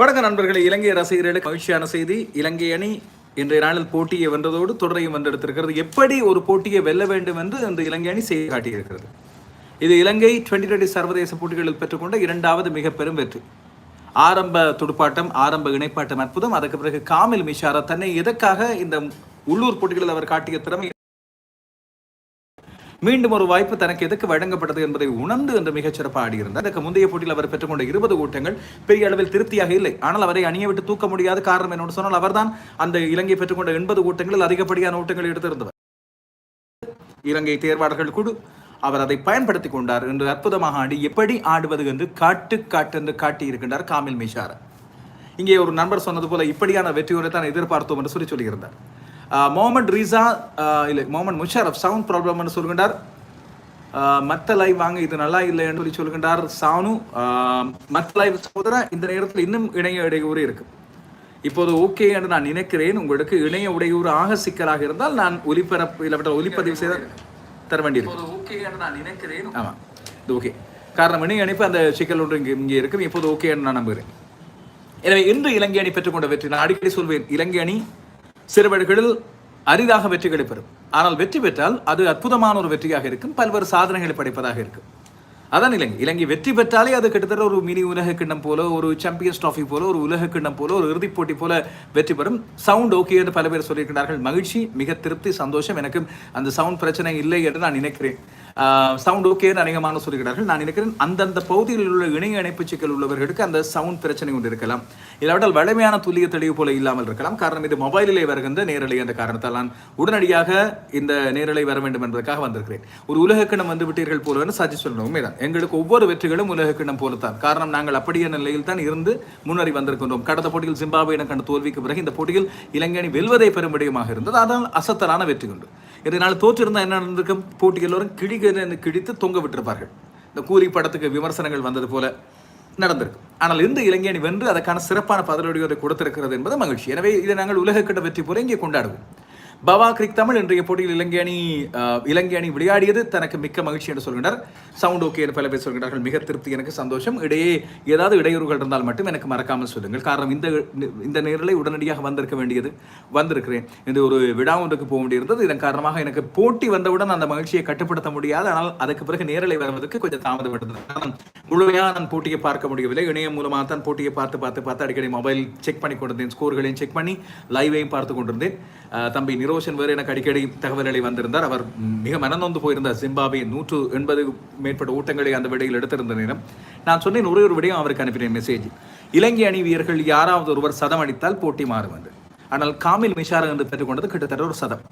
வணக்க நண்பர்களே. இலங்கை ரசிகர்களுக்கு மகிழ்ச்சியான செய்தி. இலங்கை அணி இன்றைய நாளில் போட்டியை வென்றதோடு தொடரையும் வென்றெடுத்திருக்கிறது. எப்படி ஒரு போட்டியை வெல்ல வேண்டும் என்று இந்த இலங்கை அணி செய்து காட்டியிருக்கிறது. இது இலங்கை டுவெண்டி டுவெண்ட்டி சர்வதேச போட்டிகளில் பெற்றுக்கொண்ட இரண்டாவது மிக பெரும் வெற்றி. ஆரம்ப துடுப்பாட்டம் ஆரம்ப இணைப்பாட்டம் அற்புதம். அதற்கு பிறகு காமில் மிஷாரா தன்னை எதற்காக இந்த உள்ளூர் போட்டிகளில் அவர் காட்டிய திறமை மீண்டும் ஒரு வாய்ப்பு தனக்கு எதுக்கு வழங்கப்பட்டது என்பதை உணர்ந்து என்று மிகச்சிறப்பாக ஆடியிருந்தார். அதற்கு முந்தைய போட்டியில் அவர் பெற்றுக்கொண்ட இருபது ஓட்டங்கள் பெரிய அளவில் திருப்தியாக இல்லை. ஆனால் அவரை அணியை விட்டு தூக்க முடியாத காரணம் என்னோடு சொன்னால் அவர்தான் அந்த இலங்கை பெற்றுக்கொண்ட எண்பது ஓட்டங்களில் அதிகப்படியான ஓட்டங்களை எடுத்திருந்தவர். இலங்கை தேர்வாளர்கள் குழு அவர் அதை பயன்படுத்தி கொண்டார் என்று அற்புதமாக ஆடி எப்படி ஆடுவது என்று காட்டு காட்டு என்று காட்டி இருக்கின்றார் காமில் மிஷார். இங்கே ஒரு நண்பர் சொன்னது போல இப்படியான வெற்றியோரை தான் எதிர்பார்த்தோம் என்று சொல்லி சொல்லியிருந்தார். முகமது ரீசா இல்லை முகமது முஷரப் சவுண்ட் ப்ராப்ளம் சொல்கின்றார் மத்த லைவ் வாங்க இது நல்லா இல்லை என்று சொல்லி சொல்கின்றார் சானு. மத்த லைவ் சகோதரா இந்த நேரத்தில் இன்னும் இணைய இடையூறு இருக்கு. இப்போது ஓகே என்று நான் நினைக்கிறேன். உங்களுக்கு இணைய உடையூறு ஆக சிக்கலாக இருந்தால் நான் ஒலிபரப்பு இல்லாவிட்டால் ஒலிப்பதிவு செய்த தர வேண்டியிருக்கு. ஓகே என்று நான் நினைக்கிறேன். ஆமாம் இது ஓகே காரணம் இணைய இணைப்பு அந்த சிக்கல் ஒன்று இங்கே இங்கே இருக்கும் இப்போது ஓகே என்று நான் நம்புகிறேன். எனவே இன்று இலங்கை அணி பெற்றுக்கொண்ட வெற்றி. நான் அடிக்கடி சொல்வேன் இலங்கை அணி சிறுவர்களில் அரிதாக வெற்றிகளை பெறும். ஆனால் வெற்றி பெற்றால் அது அற்புதமான ஒரு வெற்றியாக இருக்கும். பல்வேறு சாதனைகளை படைப்பதாக இருக்கும். அதான் இலங்கை. இலங்கை வெற்றி பெற்றாலே அது கிட்டத்தட்ட ஒரு மினி உலக கிண்ணம் போல ஒரு சாம்பியன்ஸ் ட்ராஃபி போல ஒரு உலக கிண்ணம் போல ஒரு இறுதிப் போட்டி போல வெற்றி பெறும். சவுண்ட் ஓகே என்று பல பேர் சொல்லியிருக்கிறார்கள். மகிழ்ச்சி மிக திருப்தி சந்தோஷம் எனக்கும் அந்த சவுண்ட் பிரச்சனை இல்லை என்று நான் நினைக்கிறேன். சவுண்ட் ஓகேன்னு அநேகமான சொல்லுகிறார்கள் நான் நினைக்கிறேன் அந்தந்த பகுதியில் உள்ள இணைய இணைப்பு சிக்கல் உள்ளவர்களுக்கு அந்த சவுண்ட் பிரச்சனை கொண்டு இருக்கலாம். இல்லாவிட்டால் வலிமையான துல்லிய தெளிவு போல இல்லாமல் இருக்கலாம். காரணம் இது மொபைலிலே வருகின்ற நேரலை என்ற காரணத்தால் நான் உடனடியாக இந்த நேரலை வர வேண்டும் என்பதற்காக வந்திருக்கிறேன். ஒரு உலக கிண்ணம் வந்து விட்டீர்கள் போல சஜி சொல்லணும் உண்மைதான். எங்களுக்கு ஒவ்வொரு வெற்றிகளும் உலக கிண்ணம் போலத்தான். காரணம் நாங்கள் அப்படியே நிலையில் தான் இருந்து முன்னேறி வந்திருக்கின்றோம். கடந்த போட்டியில் ஜிம்பாபே கண்ட தோல்விக்கு பிறகு இந்த போட்டியில் இலங்கை அணி வெல்வதை பெறும் விடயமாக இருந்தது. அதனால் அசத்தலான வெற்றி கொண்டு. இதனால் தோற்றிருந்தால் என்ன நடந்திருக்கும்? போட்டி எல்லோரும் கிழிக்க கிழித்து தொங்க விட்டிருப்பார்கள். இந்த கூலி படத்துக்கு விமர்சனங்கள் வந்தது போல நடந்திருக்கும். ஆனால் இந்த இலங்கை அணி வென்று அதற்கான சிறப்பான பதிலடியோரை கொடுத்திருக்கிறது என்பது மகிழ்ச்சி. எனவே இதை நாங்கள் உலகக்கிட்ட வெற்றி போல இங்கே கொண்டாடுவோம். பவா கிரிக் தமிழ் இன்றைய போட்டியில் இலங்கை அணி இலங்கை அணி விளையாடியது. தனக்கு மிக்க மகிழ்ச்சி என்று சொல்கின்றனர். சவுண்ட் ஓகே என்று பல பேர் சொல்கிறார்கள் மிக திருப்தி எனக்கு சந்தோஷம். இடையே ஏதாவது இடையூறுகள் இருந்தால் மட்டும் எனக்கு மறக்காமல் சொல்லுங்கள். காரணம் இந்த இந்த நேரில் உடனடியாக வந்திருக்க வேண்டியது வந்திருக்கிறேன் இந்த ஒரு விழா ஒன்றுக்கு போக வேண்டியிருந்தது. இதன் காரணமாக எனக்கு போட்டி வந்தவுடன் அந்த மகிழ்ச்சியை கட்டுப்படுத்த முடியாது. ஆனால் அதுக்கு பிறகு நேரலை வருவதற்கு கொஞ்சம் தாமதப்பட்டது காரணம் முழுமையாக நான் போட்டியை பார்க்க முடியவில்லை. இணையம் மூலமாக தான் போட்டியை பார்த்து பார்த்து பார்த்து அடிக்கடி மொபைல் செக் பண்ணி கொண்டிருந்தேன். ஸ்கோர்களையும் செக் பண்ணி லைவையும் பார்த்து கொண்டிருந்தேன். தம்பி நிரோஷன் வேறு எனக்கு அடிக்கடி தகவல்களை வந்திருந்தார். அவர் மிக மனநொந்து போயிருந்தார். ஜிம்பாபே நூற்று எண்பது மேற்பட்ட ஓட்டங்களை அந்த விடையில் எடுத்திருந்த நேரம். நான் சொன்னேன் ஒரே ஒரு விடையும் அவருக்கு அனுப்பினேன் மெசேஜ் இலங்கை அணி வீரர்கள் யாராவது ஒருவர் சதம் அடித்தால் போட்டி மாறும் என்று ஆனால் காமில் மிஷாரா என்று பெற்றுக்கொண்டது கிட்டத்தட்ட ஒரு சதம்.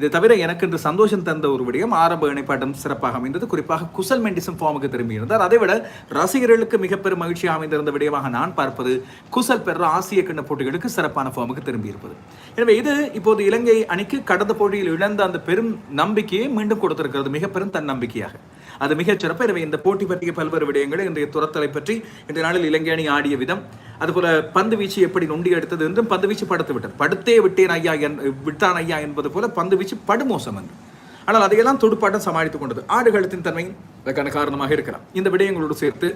இது தவிர எனக்கு இன்று சந்தோஷம் தந்த ஒரு விடயம் ஆரம்ப இணைப்பாட்டம் சிறப்பாக அமைந்தது. குறிப்பாக குசல் மெண்டிசம் ஃபார்முக்கு திரும்பி இருந்தார் ரசிகர்களுக்கு மிக பெரும் மகிழ்ச்சி அமைந்திருந்த விடயமாக நான் பார்ப்பது குசல் பெற ஆசிய கிண்ண போட்டிகளுக்கு சிறப்பான ஃபார்முக்கு திரும்பியிருப்பது. எனவே இது இப்போது இலங்கை அணிக்கு கடந்த போட்டியில் இழந்த அந்த பெரும் நம்பிக்கையை மீண்டும் கொடுத்திருக்கிறது. மிக பெரும் தன்னம்பிக்கையாக. அது மிகச் சிறப்பு. எனவே இந்த போட்டி பற்றிய பல்வேறு விடயங்கள் இன்றைய துரத்தலை பற்றி இந்த நாளில் இலங்கை அணி ஆடிய விதம். அதுபோல பந்து வீச்சு எப்படி நொண்டி எடுத்தது என்றும் பந்து வீச்சு படுத்து விட்டார் படுத்தே விட்டேன் ஐயா என் விட்டான் ஐயா என்பது போல பந்து வீச்சு படுமோசம் என்று. ஆனால் அதையெல்லாம் துடுப்பாட்டம் சமாளித்துக் கொண்டது. ஆடுகளத்தின் தன்மை அதற்கான காரணமாக இருக்கலாம். இந்த விடயங்களோடு சேர்த்து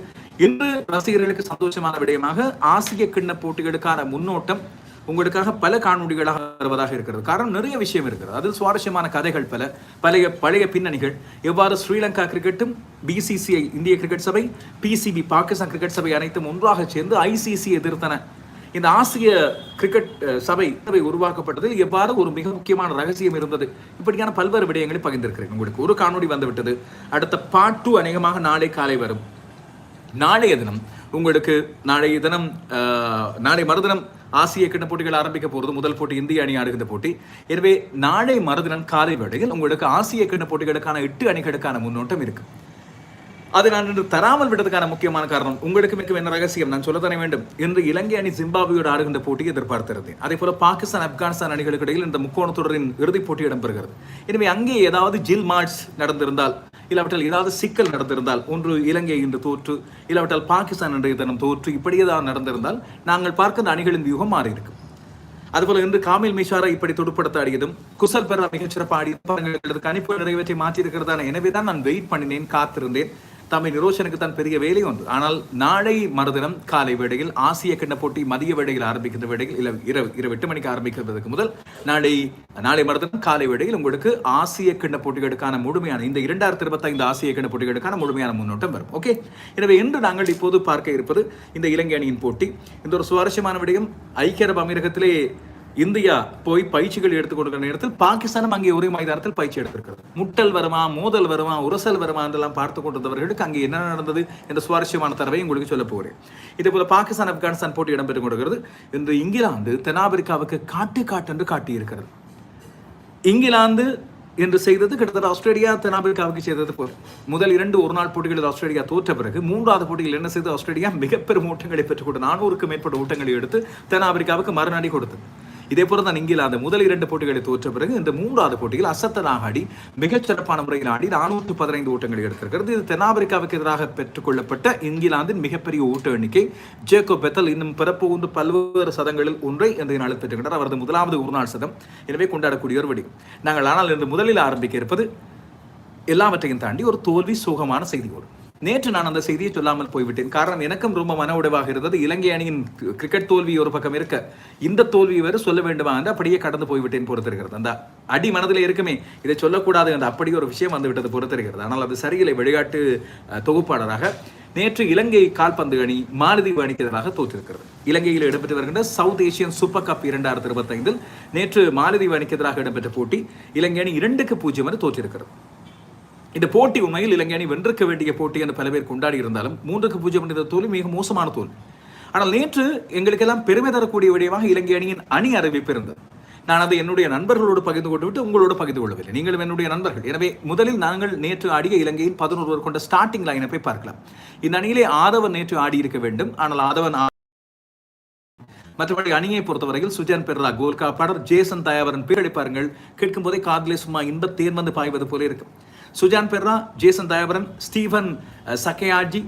இன்று ரசிகர்களுக்கு சந்தோஷமான விடயமாக ஆசிய கிண்ண போட்டிகளுக்கான முன்னோட்டம் உங்களுக்காக பல காணொலிகளாக வருவதாக இருக்கிறது. காரணம் நிறைய விஷயம் இருக்கிறது. அதில் சுவாரஸ்யமான கதைகள் பல. பழைய பழைய பின்னணிகள். எவ்வாறு ஸ்ரீலங்கா கிரிக்கெட்டும் பிசிசிஐ இந்திய கிரிக்கெட் சபை பிசிபி பாகிஸ்தான் கிரிக்கெட் சபை அனைத்தும் ஒன்றாக சேர்ந்து ஐசிசி எதிர்த்தன. இந்த ஆசிய கிரிக்கெட் சபை சபை உருவாக்கப்பட்டதில் எவ்வாறு ஒரு மிக முக்கியமான ரகசியம் இருந்தது? இப்படியான பல்வேறு விடயங்களை பகிர்ந்திருக்கிறேன். உங்களுக்கு ஒரு காணொலி வந்துவிட்டது. அடுத்த பாட்டு அநேகமாக நாளை காலை வரும். நாளைய தினம் உங்களுக்கு நாளைய தினம் நாளை மறுதினம் ஆசிய கிண்ண போட்டிகள் ஆரம்பிக்க போகிறது முதல் போட்டி இந்திய அணி ஆடுகின்ற போட்டி. எனவே நாளை மறுதினம் காலை வேளையில் உங்களுக்கு ஆசிய கிண்ண போட்டிகளுக்கான எட்டு அணிகளுக்கான முன்னோட்டம் இருக்கு. அது நான் இன்று தராமல் விட்டதுக்கான முக்கியமான காரணம் உங்களுக்கு மிக்க என்ன ரகசியம்? நான் சொல்லத்தானே வேண்டும். இன்று இலங்கை அணி ஜிம்பாபுவோடு ஆடுகின்ற போட்டியை எதிர்பார்த்திருந்தேன் அதே போல பாகிஸ்தான் ஆப்கானிஸ்தான் அணிகளுக்கு இடையில் இந்த முக்கோண தொடரின் இறுதிப் போட்டி இடம்பெறுகிறது. எனவே அங்கே ஏதாவது ஜில் மார்ச் நடந்திருந்தால் இல்லாவிட்டால் ஏதாவது சிக்கல் நடந்திருந்தால் ஒன்று இலங்கை இன்று தோற்று இல்லாவிட்டால் பாகிஸ்தான் இன்றைய தினம் தோற்று இப்படி ஏதாவது நடந்திருந்தால் நாங்கள் பார்க்கின்ற அணிகளின் வியூகம் மாறி இருக்கும். அதுபோல இன்று காமில் மிஷாரா இப்படி துடுப்படுத்த ஆடியதும் குசல் பெற மிகச் சிறப்பாக ஆடி நிறைவேற்றி மாற்றி இருக்கிறதான எனவே தான் நான் வெயிட் பண்ணினேன் காத்திருந்தேன். தம்மை நிரோஷனுக்கு தான் பெரிய வேலை உண்டு ஆனால் நாளை மறுதினம் காலை வேளையில் ஆசிய கிண்ண போட்டி மதிய வேளையில் ஆரம்பிக்கின்ற வேளையில் இல்லை இரவு இரவு எட்டு மணிக்கு ஆரம்பிக்கிறதுக்கு முதல் நாளை நாளை மறுதினம் காலை வேளையில் உங்களுக்கு ஆசிய கிண்ண போட்டிகளுக்கான முழுமையான இந்த இரண்டாயிரத்தி இருபத்தைந்து ஆசிய கிண்ண போட்டிகளுக்கான முழுமையான முன்னோட்டம் வரும். ஓகே? எனவே இன்று நாங்கள் இப்போது பார்க்க இருப்பது இந்த இலங்கை அணியின் போட்டி. இந்த ஒரு சுவாரஸ்யமான விடயம் ஐக்கிய அரபு அமீரகத்திலே இந்தியா போய் பயிற்சிகள் எடுத்துக்கொண்டிருக்கிற நேரத்தில் பாகிஸ்தானும் அங்கே ஒரே மைதானத்தில் பயிற்சி எடுத்திருக்கிறது. முட்டல் வருமா மோதல் வருமா உரசல் வருமா என்றெல்லாம் பார்த்து கொண்டிருந்தவர்களுக்கு அங்கே என்ன நடந்தது என்ற சுவாரஸ்யமான தரவை உங்களுக்கு சொல்ல போகிறேன். இதே போல பாகிஸ்தான் ஆப்கானிஸ்தான் போட்டி இடம்பெற்றுக் கொடுக்கிறது இன்று இங்கிலாந்து தென்னாப்பிரிக்காவுக்கு காட்டு காட்டென்று காட்டியிருக்கிறது. இங்கிலாந்து என்று செய்தது கிட்டத்தட்ட ஆஸ்திரேலியா தென்னாப்பிரிக்காவுக்கு செய்தது போல். முதல் இரண்டு ஒரு நாள் போட்டிகளில் ஆஸ்திரேலியா தோற்ற பிறகு மூன்றாவது போட்டியில் என்ன செய்து ஆஸ்திரேலியா மிகப்பெரும் ஓட்டங்களை பெற்றுக்கொண்டு நானூறுக்கு மேற்பட்ட ஓட்டங்களை எடுத்து தென்னாப்பிரிக்காவுக்கு மறுநடி கொடுத்தது. இதே போல தான் இங்கிலாந்து முதல் இரண்டு போட்டிகளை தோற்ற பிறகு இந்த மூன்றாவது போட்டியில் அசத்தனாக ஆடி மிகச் சிறப்பான முறையில் ஆடி நானூற்று பதினைந்து ஓட்டங்களை எடுத்திருக்கிறது. இது தென்னாப்பிரிக்காவுக்கு எதிராக பெற்றுக்கொள்ளப்பட்ட இங்கிலாந்தின் மிகப்பெரிய ஓட்ட எண்ணிக்கை. ஜேக்கோ பெத்தல் இன்னும் பிறப்புகுந்து பல்வேறு சதங்களில் ஒன்றை இந்த நாளில் பெற்றுக்கின்றார் அவரது முதலாவது ஒருநாள் சதம். எனவே கொண்டாடக்கூடிய ஒரு வடி. நாங்கள் ஆனால் இன்று முதலில் ஆரம்பிக்க இருப்பது எல்லாவற்றையும் தாண்டி ஒரு தோல்வி சோகமான செய்தியோடு. நேற்று நான் அந்த செய்தியை சொல்லாமல் போய்விட்டேன். காரணம் எனக்கும் ரொம்ப மன உடைவாக இருந்தது. இலங்கை அணியின் கிரிக்கெட் தோல்வி ஒரு பக்கம் இருக்க இந்த தோல்வி வேறு சொல்ல வேண்டுமா என்று அப்படியே கடந்து போய்விட்டேன் பொறுத்திருக்கிறது அந்த அடி மனதில் இருக்குமே இதை சொல்லக்கூடாது என்ற அப்படி ஒரு விஷயம் வந்துவிட்டது பொறுத்திருக்கிறது ஆனால் அது சரியில்லை விளையாட்டு தொகுப்பாளராக நேற்று இலங்கை கால்பந்து அணி மாலதீவு அணிக்கு எதிராக தோற்றிருக்கிறது. இலங்கையில் இடம்பெற்று வருகின்ற சவுத் ஏசியன் சூப்பர் கப் இரண்டாயிரத்தி இருபத்தைந்தில் நேற்று மாலதீவு அணிக்கு எதிராக இடம்பெற்ற போட்டி இலங்கை அணி இரண்டுக்கு பூஜ்ஜியம் என தோற்றிருக்கிறது. இந்த போட்டி உண்மையில் இலங்கை அணி வென்றிருக்க வேண்டிய போட்டி என்று பல பேர் கொண்டாடி இருந்தாலும் மூன்றுக்கு பூஜ்ஜியம் என்ற தோல்வி மிக மோசமான தோல்வி. ஆனால் நேற்று எங்களுக்கெல்லாம் பெருமை தரக்கூடிய விடயமாக இலங்கை அணியின் அணி அறிவிப்பு இருந்தது. நான் அதை என்னுடைய நண்பர்களோடு பகிர்ந்து கொண்டு விட்டு உங்களோடு பகிர்ந்து கொள்ளவில்லை. நீங்களும் என்னுடைய நண்பர்கள். எனவே முதலில் நாங்கள் நேற்று ஆடிய இலங்கையின் பதினோரு கொண்ட ஸ்டார்டிங் லைனப்பை பார்க்கலாம். இந்த அணியிலே ஆதவன் நேற்று ஆடி இருக்க வேண்டும். ஆனால் ஆதவன் மற்றபடி அணியை பொறுத்தவரையில் சுஜான் பெர்ரா கோல்காப்பாளர் ஜேசன் தயாவரன் பேரடி பாருங்கள் கேட்கும் போதே காதலே சும்மா இன்ப தேன் வந்து பாய்வது போல இருக்கும் சுஜான் பெர்ரா ஜேசன் தயாவரன் ஸ்டீவன் சக்கையாஜி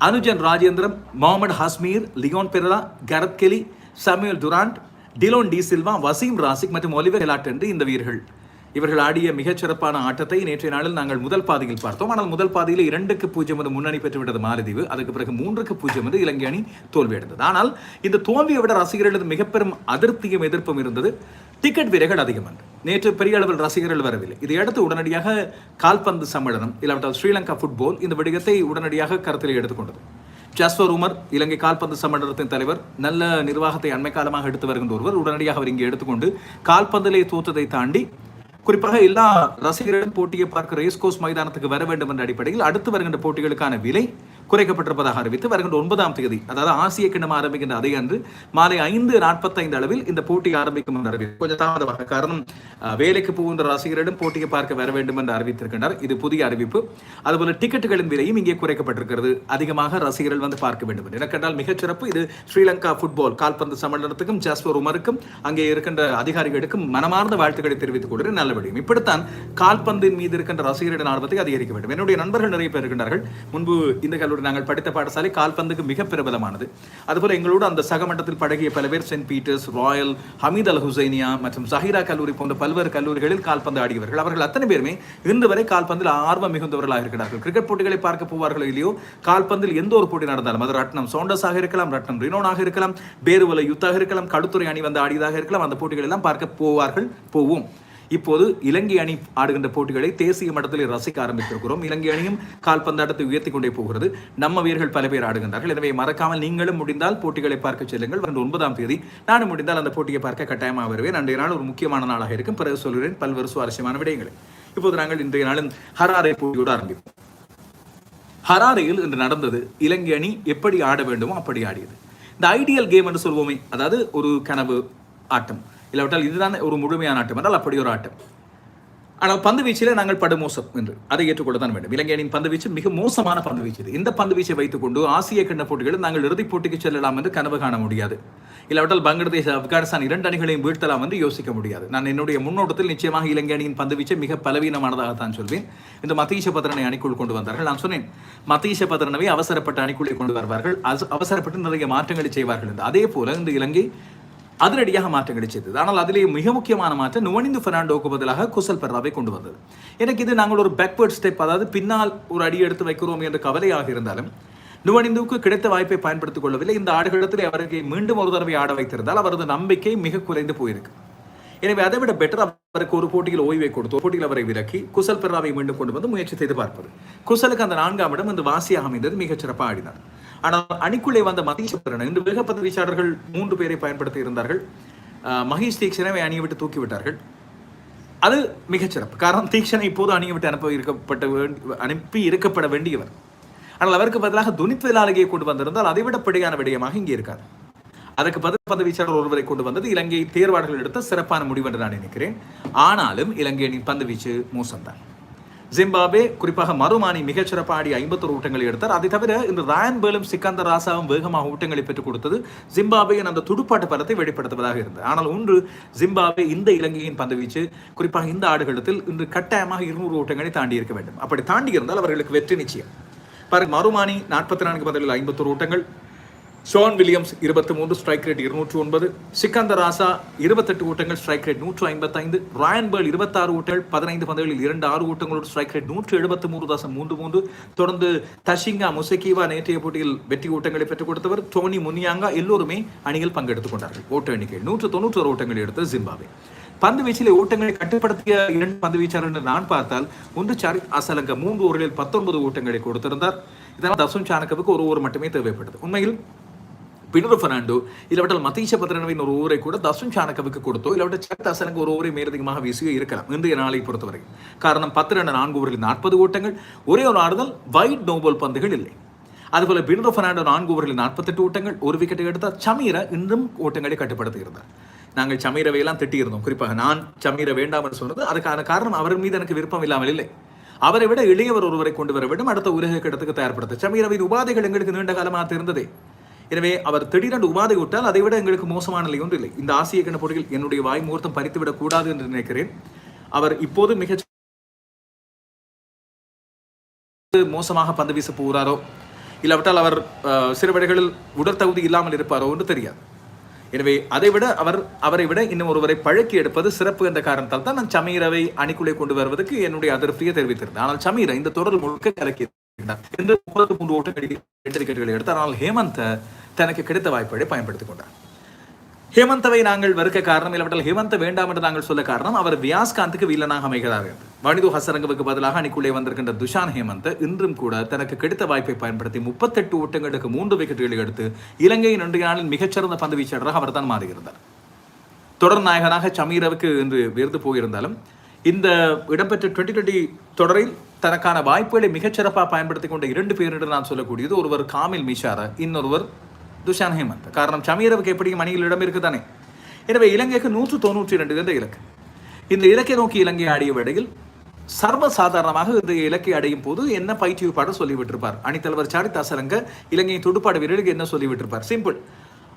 அனுஜன் ராஜேந்திரன் முகமது ஹஸ்மீர் லியோன் பெர்ரா கரத் கெலி சமுவேல் துராண்ட் டிலோன் டி சில்வா வசீம் ராசிக் மற்றும் ஒலிவர் ஹெலாட் என்று இந்த வீரர்கள் இவர்கள் ஆடிய மிகச்சிறப்பான ஆட்டத்தை நேற்றைய நாளில் நாங்கள் முதல் பாதியில் பார்த்தோம் ஆனால் முதல் பாதியில் இரண்டுக்கு பூஜ்ஜியம் என்று முன்னணி பெற்றுவிட்டது மாலதீவு அதுக்கு பிறகு மூன்றுக்கு பூஜ்ஜியம் என்று இலங்கை அணி தோல்வியடைந்தது ஆனால் இந்த தோல்வியை விட ரசிகர்களது மிக பெரும் அதிருப்தியும் எதிர்ப்பும் இருந்தது டிக்கெட் விலைகள் அதிகம் என்று நேற்று பெரிய அளவில் ரசிகர்கள் வரவில்லை. இதையடுத்து உடனடியாக கால்பந்து சம்மேளனம் இல்லாவிட்டால் ஸ்ரீலங்கா ஃபுட்பால் இந்த விடயத்தை உடனடியாக கருத்தில் எடுத்துக்கொண்டது. ஜஸ்வர் உமர் இலங்கை கால்பந்து சம்மேளனத்தின் தலைவர் நல்ல நிர்வாகத்தை அண்மை காலமாக எடுத்து வருகின்ற ஒருவர் உடனடியாக அவர் இங்கே எடுத்துக்கொண்டு கால்பந்திலே தோற்றதை தாண்டி குறிப்பாக எல்லா ரசிகர்களும் போட்டியை பார்க்க ரேஸ்கோஸ் மைதானத்துக்கு வர வேண்டும் என்ற அடிப்படையில் அடுத்து வருகின்ற போட்டிகளுக்கான விலை குறைக்கப்பட்டிருப்பதாக அறிவித்து வருகின்ற ஒன்பதாம் தேதி அதாவது ஆசிய கிண்ணம் ஆரம்பிக்கின்ற அதே அன்று மாலை ஐந்து நாற்பத்தைந்து அளவில் இந்த போட்டி ஆரம்பிக்கும் என்று அறிவித்து கொஞ்சம் தாமதமாக காரணம் வேலைக்கு போகின்ற ரசிகரிடம் போட்டியை பார்க்க வர வேண்டும் என்று அறிவித்திருக்கின்றனர். இது புதிய அறிவிப்பு. அதுபோல டிக்கெட்டுகளின் விலையும் இங்கே குறைக்கப்பட்டிருக்கிறது. அதிகமாக ரசிகர்கள் வந்து பார்க்க வேண்டும் என்று. எனக்கென்றால் மிகச்சிறப்பு இது ஸ்ரீலங்கா ஃபுட்பால் கால்பந்து சம்மேளனத்துக்கும் ஜாஸ்வர் உமருக்கும் அங்கே இருக்கின்ற அதிகாரிகளுக்கும் மனமார்ந்த வாழ்த்துக்களை தெரிவித்துக் கொள்வது நல்ல விடியும். இப்படித்தான் கால்பந்தின் மீது இருக்கின்ற ரசிகர்களின் ஆர்வத்தை அதிகரிக்க வேண்டும். என்னுடைய நண்பர்கள் நிறைய பேர் இருக்கின்றார்கள். முன்பு இந்த கல்லூரி நாங்கள் படித்த பாடசாலை கால்பந்துக்கு மிக பிரபலமானது. அதுபோல் எங்களோடு அந்த சகமண்டத்தில் பழகிய பல பேர் saint Peter's Royal Hameed Al Husainiya மற்றும் சஹிரா கல்லூரி போன்ற பல்வேறு கல்லூரிகளில் கால்பந்து ஆடியவர்கள். அவர்கள் அத்தனை பேருமே இன்று வரை கால்பந்தில் ஆர்வம் மிகுந்தவர்களாக இருக்கிறார்கள். கிரிக்கெட் போட்டிகளை பார்க்க போவார்களோ இல்லையோ கால்பந்தில் எந்த ஒரு போட்டி நடந்தாலும் அது ரட்னம் சோண்டஸாக இருக்கலாம் ரட்னம் ரினோனாக இருக்கலாம் பேருவலை யுத்தாக இருக்கலாம் கடுத்துறை அணி வந்து ஆடியதாக இருக்கலாம் அந்த போட்டிகள் எல்லாம் பார்க்க போவார்கள் போவோம். இப்போது இலங்கை அணி ஆடுகின்ற போட்டிகளை தேசிய மட்டத்தில் ரசிக்க ஆரம்பித்திருக்கிறோம். இலங்கை அணியும் கால்பந்தாட்டத்தை உயர்த்தி கொண்டே போகிறது. நம்ம வீரர்கள் பல பேர் ஆடுகின்றார்கள். எனவே மறக்காமல் நீங்களும் முடிந்தால் போட்டிகளை பார்க்க செல்லுங்கள். வரும் ஒன்பதாம் தேதி நானும் முடிந்தால் அந்த போட்டியை பார்க்க கட்டாயமாக வருவேன். அன்றைய நாள் ஒரு முக்கியமான நாளாக இருக்கும். பிறகு சொல்கிறேன் பல்வேறு சுவாரஸ்யமான விடயங்களை. இப்போது நாங்கள் இன்றைய நாளின் ஹராரே போட்டியோடு ஆரம்பிப்போம். ஹராரையில் இன்று நடந்தது இலங்கை அணி எப்படி ஆட வேண்டுமோ அப்படி ஆடியது. இந்த ஐடியல் கேம் என்று சொல்வோமே அதாவது ஒரு கனவு ஆட்டம். இல்லாவிட்டால் இதுதான் ஒரு முழுமையான ஆட்டம் என்றால் அப்படி ஒரு ஆட்டம். ஆனால் பந்து வீச்சிலே நாங்கள் படுமோசம் என்று அதை ஏற்றுக்கொள்ளத்தான் வேண்டும். இலங்கை அணியின் பந்து வீச்சு மிக மோசமான பந்து வீச்சு இது. இந்த பந்து வீச்சை வைத்துக்கொண்டு ஆசிய கிண்ண போட்டிகளில் நாங்கள் இறுதிப் போட்டிக்கு செல்லலாம் என்று கனவு காண முடியாது. இல்லாவிட்டால் பங்களாதேஷ் ஆப்கானிஸ்தான் இரண்டு அணிகளையும் வீழ்த்தலாம் என்று யோசிக்க முடியாது. நான் என்னுடைய முன்னோட்டத்தில் நிச்சயமாக இலங்கை அணியின் பந்து வீச்சை மிக பலவீனமானதாகத்தான் சொல்வேன். இந்த மத்தீஷ பத்திரனை அணிக்குள் கொண்டு வந்தார்கள். நான் சொன்னேன் மதீஷ பத்திரனவை அவசரப்பட்ட அணிக்குள்ளே கொண்டு வருவார்கள். அவசரப்பட்டு நிறைய மாற்றங்களை செய்வார்கள் என்று. அதே போல இந்த இலங்கை அதிரடியாக மாற்றம் கிடைச்சது. ஆனால் அதிலே மிக முக்கியமான மாற்றம் நுவனிந்து பெர்னாண்டோவுக்கு பதிலாக குசல் பெர்ராவை கொண்டு வந்தது. எனக்கு இது நாங்கள் ஒரு பேக்வேர்ட் ஸ்டெப் அதாவது பின்னால் ஒரு அடி எடுத்து வைக்கிறோம் என்ற கவலையாக இருந்தாலும் நுவனிந்துவுக்கு கிடைத்த வாய்ப்பை பயன்படுத்திக் கொள்ளவில்லை. இந்த ஆடுகளத்தில் அவருக்கு மீண்டும் ஒரு தடவை ஆட வைத்திருந்தால் அவரது நம்பிக்கை மிக குறைந்து போயிருக்கு. எனவே அதை விட பெட்டர் அவருக்கு ஒரு போட்டியில் ஓய்வை கொடுத்து ஒரு போட்டியில் அவரை விலக்கி குசல் பெர்ராவை மீண்டும் கொண்டு வந்து முயற்சி செய்து பார்ப்பது. குசலுக்கு அந்த நான்காம் இடம் இந்த வாசியாக அமைந்தது மிகச் சிறப்பாக ஆடினார். ஆனால் அணிக்குள்ளே வந்த மதீஸ்வரன் இன்று பந்து வீச்சாளர்கள் மூன்று பேரை பயன்படுத்தி இருந்தார்கள். மகேஷ் தீக்ஷனவை அணியை விட்டு தூக்கி விட்டார்கள். அது மிகச்சிறப்பு காரணம் தீக்ஷனை இப்போது அணியை விட்டு அனுப்ப இருக்கப்பட்ட வேண்டி- அனுப்பி இருக்கப்பட வேண்டியவர். ஆனால் அவருக்கு பதிலாக துனித் வேலாளகியை கொண்டு வந்திருந்தால் அதை விட விடயமாக இங்கே இருக்கார். அதற்கு பதில் பந்துவீச்சாளர் ஒருவரை கொண்டு வந்தது இலங்கை தேர்வாளர்கள் எடுத்த சிறப்பான முடிவு என்று நான் நினைக்கிறேன். ஆனாலும் இலங்கை பந்துவீச்சு பந்து வீச்சு மோசம்தான். ஜிம்பாபே குறிப்பாக மறுமானி மிகச்சிறப்பாக ஆடி ஐம்பத்தொரு ஊட்டங்களை எடுத்தார். அதை தவிர இந்த ராயன் பேலும் சிக்கந்தர் ராசாவும் வேகமாக ஊட்டங்களை பெற்றுக் கொடுத்தது ஜிம்பாபேயின் அந்த துடுப்பாட்ட பலத்தை வெளிப்படுத்துவதாக இருந்தது. ஆனால் ஒன்று ஜிம்பாபே இந்த இலங்கையின் பந்துவீச்சு குறிப்பாக இந்த ஆடுகளத்தில் இன்று கட்டாயமாக இருநூறு ஊட்டங்களை தாண்டி இருக்க வேண்டும். அப்படி தாண்டி இருந்தால் அவர்களுக்கு வெற்றி நிச்சயம். பாருங்க மறுமானி நாற்பத்தி நான்கு பதிலில் ஐம்பத்தொரு ஊட்டங்கள் ஷோன் வில்லியம்ஸ் இருபத்தி மூன்று ஸ்ட்ரைக் ரேட் இருநூற்றி ஒன்பது. சிக்கந்தர் ராசா இருபத்தெட்டு ஓட்டங்கள் ஸ்ட்ரைக் ரேட் நூற்று ஐம்பத்தைந்து. ராயன் பேர்ல் இருபத்தாறு ஓட்டங்கள் பதினைந்து பந்துகளில் இரண்டு ஆறு ஊட்டங்களோடு ஸ்ட்ரைக் ரேட் நூற்று எழுபத்தி மூன்று தசம் மூன்று மூன்று. தொடர்ந்து தஷிங்கா முசகிவா நேற்றைய போட்டியில் வெற்றி ஓட்டங்களை பெற்றுக் கொடுத்தவர். டோனி முனியாங்கா எல்லோருமே அணியில் பங்கெடுத்துக் கொண்டார்கள். ஓட்ட எண்ணிக்கை நூற்று தொண்ணூற்றொரு ஓட்டங்களை எடுத்த ஜிம்பாவே பந்து வீச்சில் ஓட்டங்களை கட்டுப்படுத்திய இரண்டு பந்து வீச்சாளர் என்று நான் பார்த்தால் ஒன்று சாரித் அசலங்க மூன்று ஓவர்களில் பத்தொன்பது ஓட்டங்களை கொடுத்திருந்தார். இதனால் தசுன் சாணக்கவுக்கு ஒரு ஓவர் மட்டுமே தேவைப்பட்டது. உண்மையில் பின்னரு பெர்னாண்டோ இல்லாவிட்டால் மதீஷ பத்ரனவின் ஒரு ஓவரை கூட தசுன் சாணக்கவுக்கு கொடுத்தோ இல்லாவிட்டால் சரத் அசனங்க ஒரு ஓவரை மேலதிகமாக வீசுக இருக்கலாம் இன்றைய நாளை பொறுத்தவரை காரணம் பத்து ரெண்டு நான்கு ஓவரில் நாற்பது ஓட்டங்கள் ஒரே ஒரு ஆடுதல் வைட் நோபல் பந்துகள் இல்லை அதுபோல பினரோ பெர்னாண்டோ நான்கு ஓவரில் நாற்பத்தெட்டு ஓட்டங்கள் ஒரு விக்கெட்டை எடுத்தார் சமீர இன்னும் ஓட்டங்களை கட்டுப்படுத்தியிருந்தார் நாங்கள் சமீரவை எல்லாம் திட்டியிருந்தோம் குறிப்பாக நான் சமீர வேண்டாம் என்று சொன்னது அதுக்கான காரணம் அவர் மீது எனக்கு விருப்பம் இல்லாமல் இல்லை அவரை விட இளையவர் ஒருவரை கொண்டு வர வேண்டும் அடுத்த உலக கிடத்துக்கு தயார்படுத்த சமீரவின் உபாதைகள் எங்களுக்கு நீண்ட காலமாக இருந்ததே எனவே அவர் திடீரென்று உபாதை விட்டால் அதை விட எங்களுக்கு மோசமான நிலை ஒன்று இல்லை. இந்த ஆசிய கிண போட்டியில் என்னுடைய வாய் முகூர்த்தம் பறித்துவிடக் கூடாது என்று நினைக்கிறேன். அவர் இப்போது மிக மோசமாக பந்து வீச போகிறாரோ இல்லாவிட்டால் அவர் சில சிறு வழிகளில் உடற்தகுதி இல்லாமல் இருப்பாரோ என்று தெரியாது. எனவே அதை விட அவர் அவரை விட இன்னும் ஒருவரை பழக்கி எடுப்பது சிறப்பு என்ற காரணத்தால் தான் நான் சமீரவை அணிக்குள்ளே கொண்டு வருவதற்கு என்னுடைய அதிருப்தியை தெரிவித்திருந்தேன். ஆனால் சமீர இந்த தொடர் முழுக்க கலக்கி இருந்தார். என்று முப்பத்தி மூன்று ஓட்டங்களை எடுத்தார். ஆனால் ஹேமந்த் தனக்கு கிடைத்த வாய்ப்புகளை பயன்படுத்திக் கொண்டார். ஹேமந்தவை நாங்கள் வெறுக்க காரணம் இல்லாவிட்டால் ஹேமந்த வேண்டாம் என்று நாங்கள் சொல்ல காரணம் அவர் வியாஸ்காந்துக்கு வீலனாக அமைகிறார் என்று. வனிது ஹசரங்கவுக்கு பதிலாக அணிக்குள்ளே வந்திருக்கின்ற துஷான் ஹேமந்த் இன்றும் கூட தனக்கு கிடைத்த வாய்ப்பை பயன்படுத்தி முப்பத்தெட்டு ஓட்டங்களுக்கு மூன்று விக்கெட்டுகளை எடுத்து இலங்கையின் இன்றைய நாளில் மிகச்சிறந்த பந்து வீச்சாளராக அவர் தான் மாறியிருந்தார். தொடர் நாயகனாக சமீரவுக்கு இன்று விருது போயிருந்தாலும் இந்த இடம்பெற்ற டுவெண்ட்டி டுவெண்ட்டி தொடரில் தனக்கான வாய்ப்புகளை மிகச்சிறப்பாக பயன்படுத்தி கொண்ட இரண்டு பேர் என்று நான் சொல்லக்கூடியது ஒருவர் காமில் மிஷாரா இன்னொருவர் துஷான் ஹேமந்த். காரணம் சமீரவுக்கு எப்படியும் அணியில் இடம் இருக்குதானே? எனவே இலங்கைக்கு நூற்று தொண்ணூற்றி இரண்டு என்ற இலக்கு. இந்த இலக்கை நோக்கி இலங்கை ஆடிய வேளையில் சர்வசாதாரணமாக இந்த இலக்கை அடையும் போது என்ன பயிற்சிப்பாடு சொல்லிவிட்டிருப்பார் அணித்தலைவர் சாரித் இலங்கையின் துடுப்பாடு வீரர்களுக்கு என்ன சொல்லிவிட்டிருப்பார் சிம்பிள்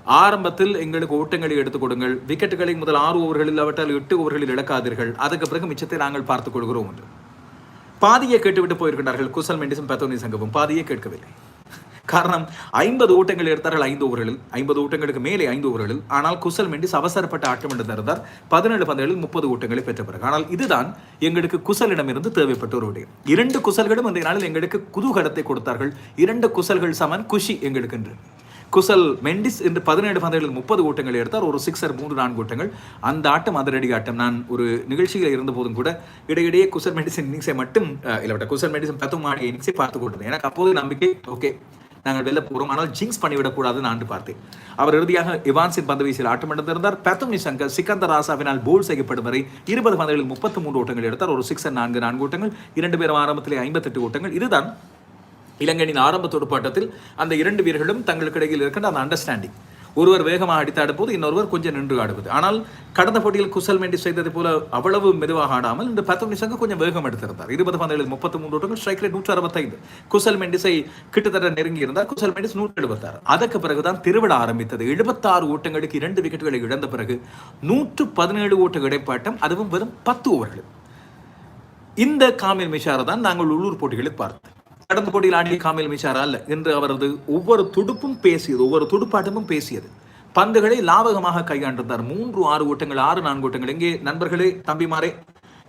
ஆரம்பத்தில் எங்களுக்கு ஓட்டங்களை எடுத்துக் கொடுங்கள். விக்கெட்டுகளை முதல் ஆறு ஓவர்களில் அவற்றால் எட்டு ஓவர்களில் இழக்காதீர்கள். அதுக்கு பிறகு மிச்சத்தை நாங்கள் பார்த்துக் கொள்கிறோம் என்று. பாதியை கேட்டுவிட்டு போயிருக்கிறார்கள் குசல் மெண்டிஸும் பத்தோனி சங்கமும் பாதியை கேட்கவில்லை. காரணம் ஐம்பது ஓட்டங்கள் எடுத்தார்கள் ஐந்து ஓவர்களில். ஐம்பது ஓட்டங்களுக்கு மேலே ஐந்து ஓவர்களில். ஆனால் குசல் மெண்டிஸ் அவசரப்பட்ட ஆட்டம் என்று தருந்தார் பதினேழு பந்துகளில் முப்பது ஓட்டங்களை பெற்ற பிறகு ஆனால் இதுதான் எங்களுக்கு குசலிடமிருந்து தேவைப்பட்ட ஒரு விடயம். இரண்டு குசல்களும் இன்றைய நாளில் எங்களுக்கு குதூகலத்தை கொடுத்தார்கள். இரண்டு குசல்கள் சமன் குஷி எங்களுக்கு என்று. குசல் மெண்டிஸ் என்று பதினேழு பந்துகளில் முப்பது ஓட்டங்கள் எடுத்தார். ஒரு சிக்ஸர் மூன்று நான்கு ஓட்டங்கள். அந்த ஆட்டம் அதிரடி ஆட்டம். நான் ஒரு நிகழ்ச்சியில் இருந்த போதும் கூட இடையிடையே குசல் மெண்டிஸ் இன்னிங்ஸை மட்டும் இல்லை குசல் மெண்டிஸ் பத்தும் ஆடிய இன்னிங்ஸை பார்த்து கொண்டது எனக்கு அப்போது நம்பிக்கை ஓகே. நாங்கள் வெளில போகிறோம் ஆனால் ஜிங்ஸ் பண்ணிவிடக்கூடாதுன்னு நான் பார்த்தேன் அவர் இறுதியாக இவான்சின் பந்து வீசியில் ஆட்டம் இழந்திருந்தார் சங்கர் சிக்கந்தர் ராசாவினால் போல் செய்யப்படும் வரை இருபது பந்துகளில் முப்பத்து மூன்று ஓட்டங்கள் எடுத்தார். ஒரு சிக்ஸர் நான்கு நான்கு ஓட்டங்கள் இரண்டு பேரும் ஆரம்பத்திலே ஐம்பத்தெட்டு ஓட்டங்கள். இதுதான் இலங்கையின் ஆரம்ப துடுப்பாட்டத்தில் அந்த இரண்டு வீரர்களும் தங்களுக்கு இடையில் இருக்கின்ற அந்த அண்டர்ஸ்டாண்டிங் ஒருவர் வேகமாக அடித்தாட போது இன்னொருவர் கொஞ்சம் நின்று ஆடுவது. ஆனால் கடந்த போட்டியில் குசல் மெண்டி செய்தது போல அவ்வளவு மெதுவாக ஆடாமல் இந்த பத்து நிமிஷங்க கொஞ்சம் வேகம் எடுத்திருந்தார். இருபது பந்துகளில் முப்பத்தி மூன்று ஓட்டங்கள் ஸ்ட்ரைக் ரேட் நூற்றி அறுபத்தைந்து. குசல் மெண்டிஸை கிட்டத்தட்ட நெருங்கி இருந்தார். குசல் மெண்டிஸ் நூற்றி எழுபத்தாறு அதற்கு பிறகுதான் திருவிழா ஆரம்பித்தது. எழுபத்தாறு ஓட்டங்களுக்கு இரண்டு விக்கெட்டுகளை இழந்த பிறகு நூற்று பதினேழு ஓட்ட இடைப்பாட்டம் அதுவும் வெறும் பத்து ஓவர்கள் இந்த காமில் மிஷாரை தான் நாங்கள் உள்ளூர் போட்டிகளில் பார்த்தோம். கடந்த போட்டியில் ஆடிய காமில் மிஷாரா அல்ல? என்று அவரது ஒவ்வொரு துடுப்பும் பேசியது ஒவ்வொரு துடுப்பாட்டமும் பேசியது. பந்துகளை லாபகமாக கையாண்டிருந்தார். மூன்று ஆறு ஓட்டங்கள் ஆறு நான்கு ஓட்டங்கள். எங்கே? நண்பர்களே தம்பிமாரே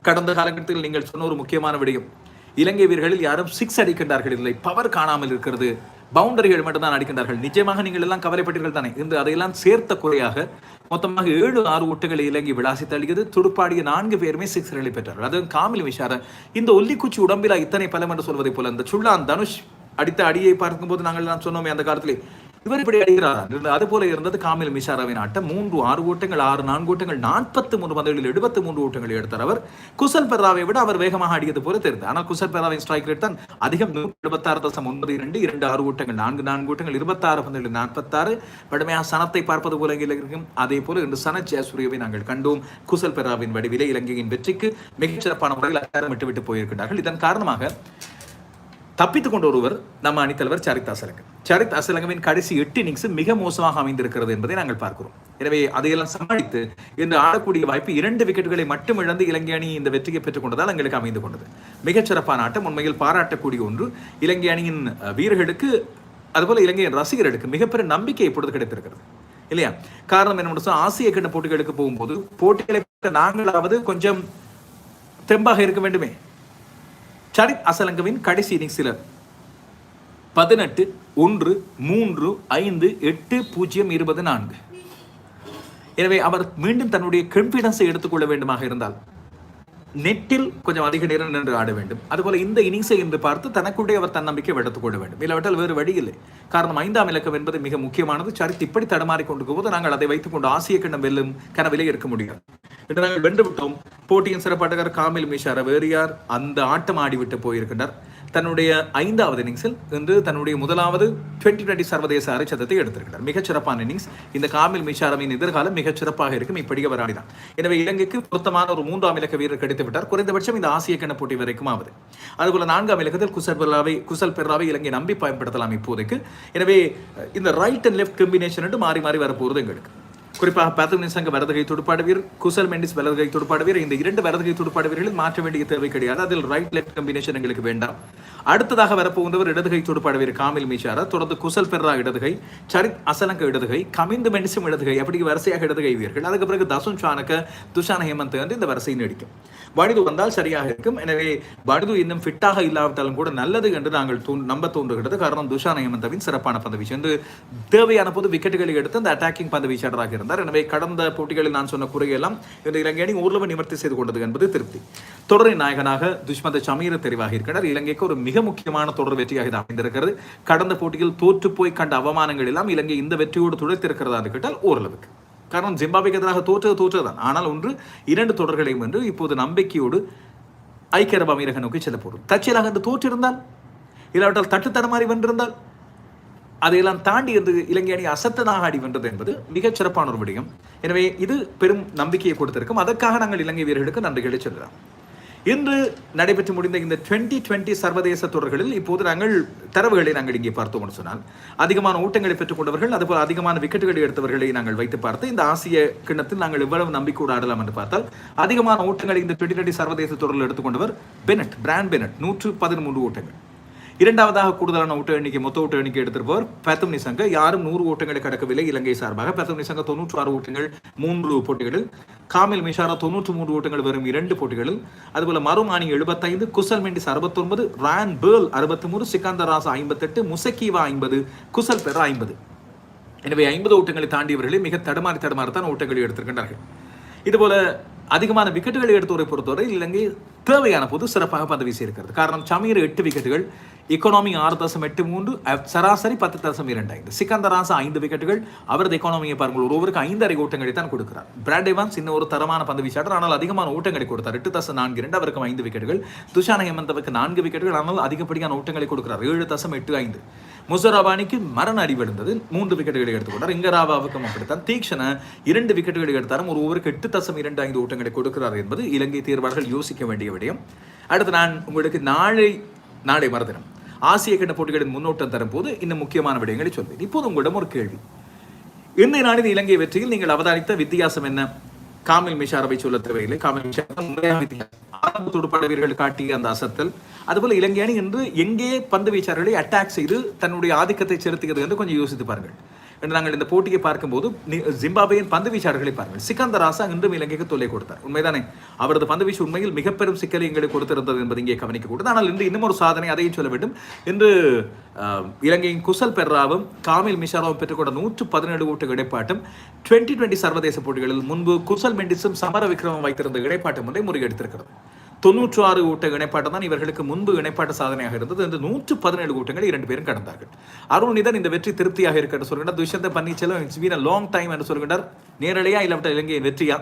கடந்த காலகட்டத்தில் நீங்கள் சொன்ன ஒரு முக்கியமான விடயம். இலங்கை வீரர்களில் யாரும் சிக்ஸ் அடிக்கின்றார்கள் இல்லை. பவர் காணாமல் இருக்கிறது. பவுண்டரிகள் மட்டும்தான் அடிக்கின்றார்கள். நிச்சயமாக நீங்கள் எல்லாம் கவலைப்பட்டீர்கள் தானே? இன்று அதையெல்லாம் சேர்த்த குறையாக மொத்தமாக ஏழு ஆறு ஓட்டுகளை இலங்கை விளாசி தள்ளியது துடுப்பாடிய நான்கு பேருமே சிக்ஸர்களை பெற்றார்கள். அது காமில் விஷார இந்த ஒல்லிக்குச்சி உடம்பிலா இத்தனை பலம் என்று சொல்வதை போல இந்த சுள்ளான் தனுஷ் அடித்த அடியை பார்க்கும்போது நாங்கள் எல்லாம் சொன்னோமே அந்த காலத்திலே இவர் இப்படி அடிக்கிறார் அது போல இருந்தது காமில் மிஷாராவின் ஆட்டம். மூன்று ஆறு ஓட்டங்கள் ஆறு நான்கு ஓட்டங்கள் நாற்பத்தி மூன்று பந்துகளில் எழுபத்தி மூன்று ஓட்டங்களை எடுத்தார் அவர். குசல் பெர்ராவை விட அவர் வேகமாக அடியது போல தெரிந்தது. ஆனால் குசல் பெர்ராவின் ஸ்ட்ரைக் ரேட் தான் அதிகம். எழுபத்தாறு தசம் ஒன்பது இரண்டு இரண்டு ஆறு ஓட்டங்கள் நான்கு நான்கு ஓட்டங்கள் இருபத்தாறு பந்துகளில் நாற்பத்தாறு. வலிமையாக சனத்தை பார்ப்பது போல இங்கே இருக்கும். அதே போல இன்று சன ஜெயசூரியவை நாங்கள் கண்டோம். குசல் பெர்ராவின் வடிவிலே இலங்கையின் வெற்றிக்கு மிகச்சிறப்பான முறையில் அச்சாரம் விட்டுவிட்டு போயிருக்கிறார்கள் இதன் காரணமாக தப்பித்துக் கொண்ட ஒருவர் நம்ம அணித்தலைவர் சரித் அசலங்க. சரித் அசலங்கவின் கடைசி எட்டு இன்னிங்ஸ் மிக மோசமாக அமைந்திருக்கிறது என்பதை நாங்கள் பார்க்கிறோம். எனவே அதையெல்லாம் சமாளித்து இன்று ஆடக்கூடிய வாய்ப்பு இரண்டு விக்கெட்டுகளை மட்டும் இழந்து இலங்கை அணி இந்த வெற்றியை பெற்றுக் கொண்டதால் எங்களுக்கு அமைந்து கொண்டது. மிகச்சிறப்பான ஆட்டம் உண்மையில் பாராட்டக்கூடிய ஒன்று. இலங்கை அணியின் வீரர்களுக்கு அதுபோல இலங்கையின் ரசிகர்களுக்கு மிகப்பெரிய நம்பிக்கை இப்பொழுது கிடைத்திருக்கிறது. இல்லையா? காரணம் என்ன சொன்னால் ஆசிய கிண்ண போட்டிகளுக்கு போகும்போது போட்டிகளை நாங்களாவது கொஞ்சம் தெம்பாக இருக்க வேண்டுமே. சரித் அசலங்கவின் கடைசி இன்னிங்ஸில் பதினெட்டு ஒன்று மூன்று ஐந்து எட்டு பூஜ்ஜியம் இருபது நான்கு. எனவே அவர் மீண்டும் தன்னுடைய கான்பிடன்ஸை எடுத்துக்கொள்ள வேண்டுமாக இருந்தால். நெட்டில் கொஞ்சம் அதிக நேரம் நின்று ஆட வேண்டும். அதுபோல இந்த இன்னிங்ஸை என்று பார்த்து தனக்குடைய அவர் தன்னம்பிக்கை வெடுத்துக் கொள்ள வேண்டும். இல்லாவிட்டால் வேறு வழி இல்லை. காரணம் ஐந்தாம் இலக்கம் என்பது மிக முக்கியமானது. சரித்து இப்படி தடமாறி கொண்டு போது நாங்கள் அதை வைத்துக் கொண்டு ஆசிய கண்டம் வெல்லும் கனவிலே இருக்க முடியாது. இன்று நாங்கள் வென்று விட்டோம். போட்டியின் சிறப்பாட்டக்காரர் காமில் மிஷார வேறு யார்? அந்த ஆட்டம் ஆடிவிட்டு போயிருக்கின்றார். தன்னுடைய ஐந்தாவது இன்னிங்ஸில் இன்று தன்னுடைய முதலாவது டுவெண்ட்டி டுவெண்ட்டி சர்வதேச அரைச்சதத்தை எடுத்திருக்கிறார். மிகச்சிறப்பான இன்னிங்ஸ். இந்த காமில் மிஷாரமின் எதிர்காலம் மிகச்சிறப்பாக இருக்கும். இப்படி அவர் ஆடினார் எனவே இலங்கைக்கு பொருத்தமான ஒரு மூன்றாம் இலக்க வீரர் கிடைத்து விட்டார் குறைந்தபட்சம் இந்த ஆசிய கிண போட்டி வரைக்கும் ஆகுது அதுபோல நான்காம் இலக்கத்தில் குசல் பெர்ராவை குசல் பெர்ராவை இலங்கை நம்பி பயன்படுத்தலாம் இப்போதைக்கு. எனவே இந்த ரைட் அண்ட் லெஃப்ட் காம்பினேஷன் மாறி மாறி வரப்போகிறது எங்களுக்கு. குறிப்பாக பேத்தம் நிசங்க வலதுகை துடுப்பாடு வீரர் குசல் மெண்டிஸ் வலதுகை துடுப்பாடு வீரர் இந்த இரண்டு வலதுகை துடுப்பாடு வீரர்களில் மாற்ற வேண்டிய தேவை கிடையாது. அதில் ரைட் லெஃப்ட் காம்பினேஷன் எங்களுக்கு வேண்டாம். அடுத்ததாக வரப்போகின்றவர் இடதுகை துடுப்பாடு வீரர் காமில் மீஷாரா தொடர்ந்து குசல் பெர்ரா இடதுகை சரித் அசலங்க இடதுகை கமிந்து மென்சிம் இடதுகை அப்படி வரிசையாக இடதுகை வீரர்கள். அதுக்கு பிறகு தசுன் சானக்க துஷான ஹேமந்த் வந்து இந்த வரிசை நீடிக்கும். வடிது வந்தால் சரியாக இருக்கும். எனவே வடிது இன்னும் ஃபிட்டாக இல்லாவிட்டாலும் கூட நல்லது என்று நாங்கள் தூண் நம்ப தோன்றுகிறது காரணம் துஷான ஹேமந்தவின் சிறப்பான பந்து வீச்சு. வந்து தேவையான போது விக்கெட்டுகளை எடுத்து அந்த அட்டாக்கிங் பந்து வீச்சாளராக இருந்தார். எனவே கடந்த போட்டிகளில் நான் சொன்ன குறையெல்லாம் இந்த இலங்கை அணி ஓரளவு நிவர்த்தி செய்து கொண்டது என்பது திருப்தி. தொடரின் நாயகனாக துஷ்மந்த சமீர தெரிவாகி இருக்கிறார் இலங்கைக்கு ஒரு மிக மிக முக்கியமான தொடர் வெற்றியாக இது அமைந்திருக்கிறது. கடந்த போட்டியில் தோற்று போய் கண்ட அவமானங்கள் எல்லாம் இலங்கை இந்த வெற்றியோடு துடைத்திருக்கிறதா என்று கேட்டால் ஓரளவுக்கு. காரணம் ஜிம்பாபேக்கு எதிராக தோற்றது தோற்றதுதான். ஆனால் ஒன்று இரண்டு தொடர்களையும் வென்று இப்போது நம்பிக்கையோடு ஐக்கிய அரபு அமீரக நோக்கி செல்ல போடும் தற்செயலாக என்று தோற்றிருந்தால் இல்லாவிட்டால் தட்டு தடமாறி வென்றிருந்தால் அதையெல்லாம் தாண்டி இருந்து இலங்கை அணி அசத்தனாக ஆடி வென்றது என்பது மிகச் சிறப்பான ஒரு விடயம். எனவே இது பெரும் நம்பிக்கையை கொடுத்திருக்கும். அதற்காக நாங்கள் இலங்கை வீரர்களுக்கு நன்றிகளை சொல்கிறோம். இன்று நடைபெற்று முடிந்த இந்த டுவெண்ட்டி டுவெண்ட்டி சர்வதேச தொடர்களில் இப்போது நாங்கள் தரவுகளை நாங்கள் இங்கே பார்த்தோம் சொன்னால் அதிகமான ஓட்டங்களை பெற்றுக்கொண்டவர்கள் அதுபோல் அதிகமான விக்கெட்டுகளை எடுத்தவர்களை நாங்கள் வைத்து பார்த்து இந்த ஆசிய கிண்ணத்தில் நாங்கள் இவ்வளவு நம்பிக்கையோடு ஆடலாம் என்று பார்த்தால் அதிகமான ஓட்டங்களை இந்த டுவெண்ட்டி டுவெண்ட்டி சர்வதேச தொடரில் எடுத்துக்கொண்டவர் பெனட் பிராண்ட் பெனட் நூற்று பதிமூன்று ஓட்டங்கள் இரண்டாவதாக கூடுதலான ஓட்ட எண்ணிக்கை மொத்த ஓட்டு எண்ணிக்கை எடுத்திருப்பவர் பேத்தம் நிசங்க. யாரும் நூறு ஓட்டங்களை கடக்கவில்லை இலங்கை சார்பாக. பேத்தம் நிசங்க தொன்னூற்று ஆறு ஓட்டங்கள் மூன்று போட்டிகளில் காமில் மிஷாரா தொன்னூற்று மூன்று ஓட்டங்கள் வரும் இரண்டு போட்டிகளில் அதுபோல மருமானி எழுபத்தைந்து குசல் மெண்டிஸ் அறுபத்தொன்பது ரான் பேர்ல் அறுபத்தி மூணு சிக்கந்தர் ராசா ஐம்பத்தெட்டு முசக்கீவா ஐம்பது குசல் பெற ஐம்பது. எனவே ஐம்பது ஓட்டங்களை தாண்டியவர்களே மிக தடுமாறி தடுமாறத்தான் ஓட்டங்களை எடுத்திருக்கின்றார்கள். இதுபோல அதிகமான விக்கெட்டுகளை எடுத்தவரை பொறுத்தவரை இலங்கை தேவையான போது சிறப்பாக பதவி வீசியிருக்கிறது காரணம் சமீர் எட்டு விக்கெட்டுகள் எக்கானமி ஆறு தசம் எட்டு மூன்று சராசரி பத்து தசம் இரண்டு ஐந்து. சிக்கந்தராசா ஐந்து விக்கெட்டுகள் அவரது எக்கானமியை பாருங்கள் ஒரு ஓவருக்கு ஐந்தரை ஓட்டங்களை தான் கொடுக்கிறார். பிராட் எவான்ஸ் இன்னும் ஒரு தரமான பந்து வீச்சாளர் ஆனால் அதிகமான ஓட்டங்களை கொடுத்தார். எட்டு தசம் நான்கு இரண்டு அவருக்கும் ஐந்து விக்கெட்டுகள் துஷான ஹேமந்தவுக்கு நான்கு விக்கெட்டுகள் ஆனால் அதிகப்படியான ஓட்டங்களை கொடுக்கிறார். ஏழு தசம் எட்டு ஐந்து. முசராபானிக்கு மரண அடிபடுந்தது மூன்று விக்கெட்டுகளை எடுத்துக்கொண்டார். இங்கராவாவுக்கும் அப்படித்தான். தீக்ஷண இரண்டு விக்கெட்டுகளை எடுத்தாலும் ஒரு ஓவருக்கு எட்டு தசம் இரண்டு ஐந்து ஓட்டங்களை கொடுக்கிறார் என்பது இலங்கை தேர்வாளர்கள் யோசிக்க வேண்டிய விடயம். அடுத்து நான் உங்களுக்கு நாளை நாளை மறுதினம் ஆசிய கிண்ண போட்டிகளின் முன்னோட்டம் தரும் போது இன்னும் முக்கியமான விடயங்களை சொல்வேன். இப்போது உங்களிடம் ஒரு கேள்வி. இன்றைய நாளின் இலங்கை வெற்றியில் நீங்கள் அவதானித்த வித்தியாசம் என்ன? காமில் மிஷாரவை சொல்ல தேவையில்லை. காமில் மிஷாரா முறையான வித்தியாசம் ஆரம்ப துடுப்பாட வீரர்கள் காட்டிய அந்த அசத்தல். அதுபோல இலங்கை அணி என்று எங்கே பந்து வீச்சாளர்களை அட்டாக் செய்து தன்னுடைய ஆதிக்கத்தை செலுத்துகிறது என்று கொஞ்சம் யோசித்து பாருங்கள். என்று நாங்கள் இந்த போட்டியை பார்க்கும்போது ஜிம்பாபேயின் பந்து வீச்சாளர்களை பாருங்கள். சிக்கந்தர் ராசா இன்றும் இலங்கைக்கு தொல்லை கொடுத்தார். உண்மைதானே? அவரது பந்து வீச்சு உண்மையில் மிக பெரும் சிக்கலை எங்களுக்கு கொடுத்திருந்தது என்பது இங்கே கவனிக்கக்கூடாது ஆனால் இன்று இன்னும் ஒரு சாதனை அதையும் சொல்ல வேண்டும். இன்று ஆஹ், இலங்கையின் குசல் பெர்ராவும் காமில் மிஷாராவும் பெற்றுக்கொண்ட நூற்று பதினேழு ஓட்டு இடைப்பாட்டும் டுவெண்ட்டி டுவெண்ட்டி சர்வதேச போட்டிகளில் முன்பு குசல் மெண்டிஸும் சமர விக்ரமம் வைத்திருந்த இடைப்பாட்டம் ஒன்றை முறியடித்திருக்கிறது. தொன்னூற்று ஆறு கூட்ட இணைப்பாட்டம் தான் இவர்களுக்கு முன்பு இணைப்பாட்ட சாதனையாக இருந்தது. இந்த நூற்று பதினேழு கூட்டங்கள் இரண்டு பேரும் கடந்தார்கள் அருள்நிதன் இந்த வெற்றி திருப்தியாக இருக்கிறது சொல்கின்றார். Dushyantha Panneerselvam it's been long time என்று சொல்கின்றார். நேரடியா இல்லாவிட்ட இலங்கையின் வெற்றியா?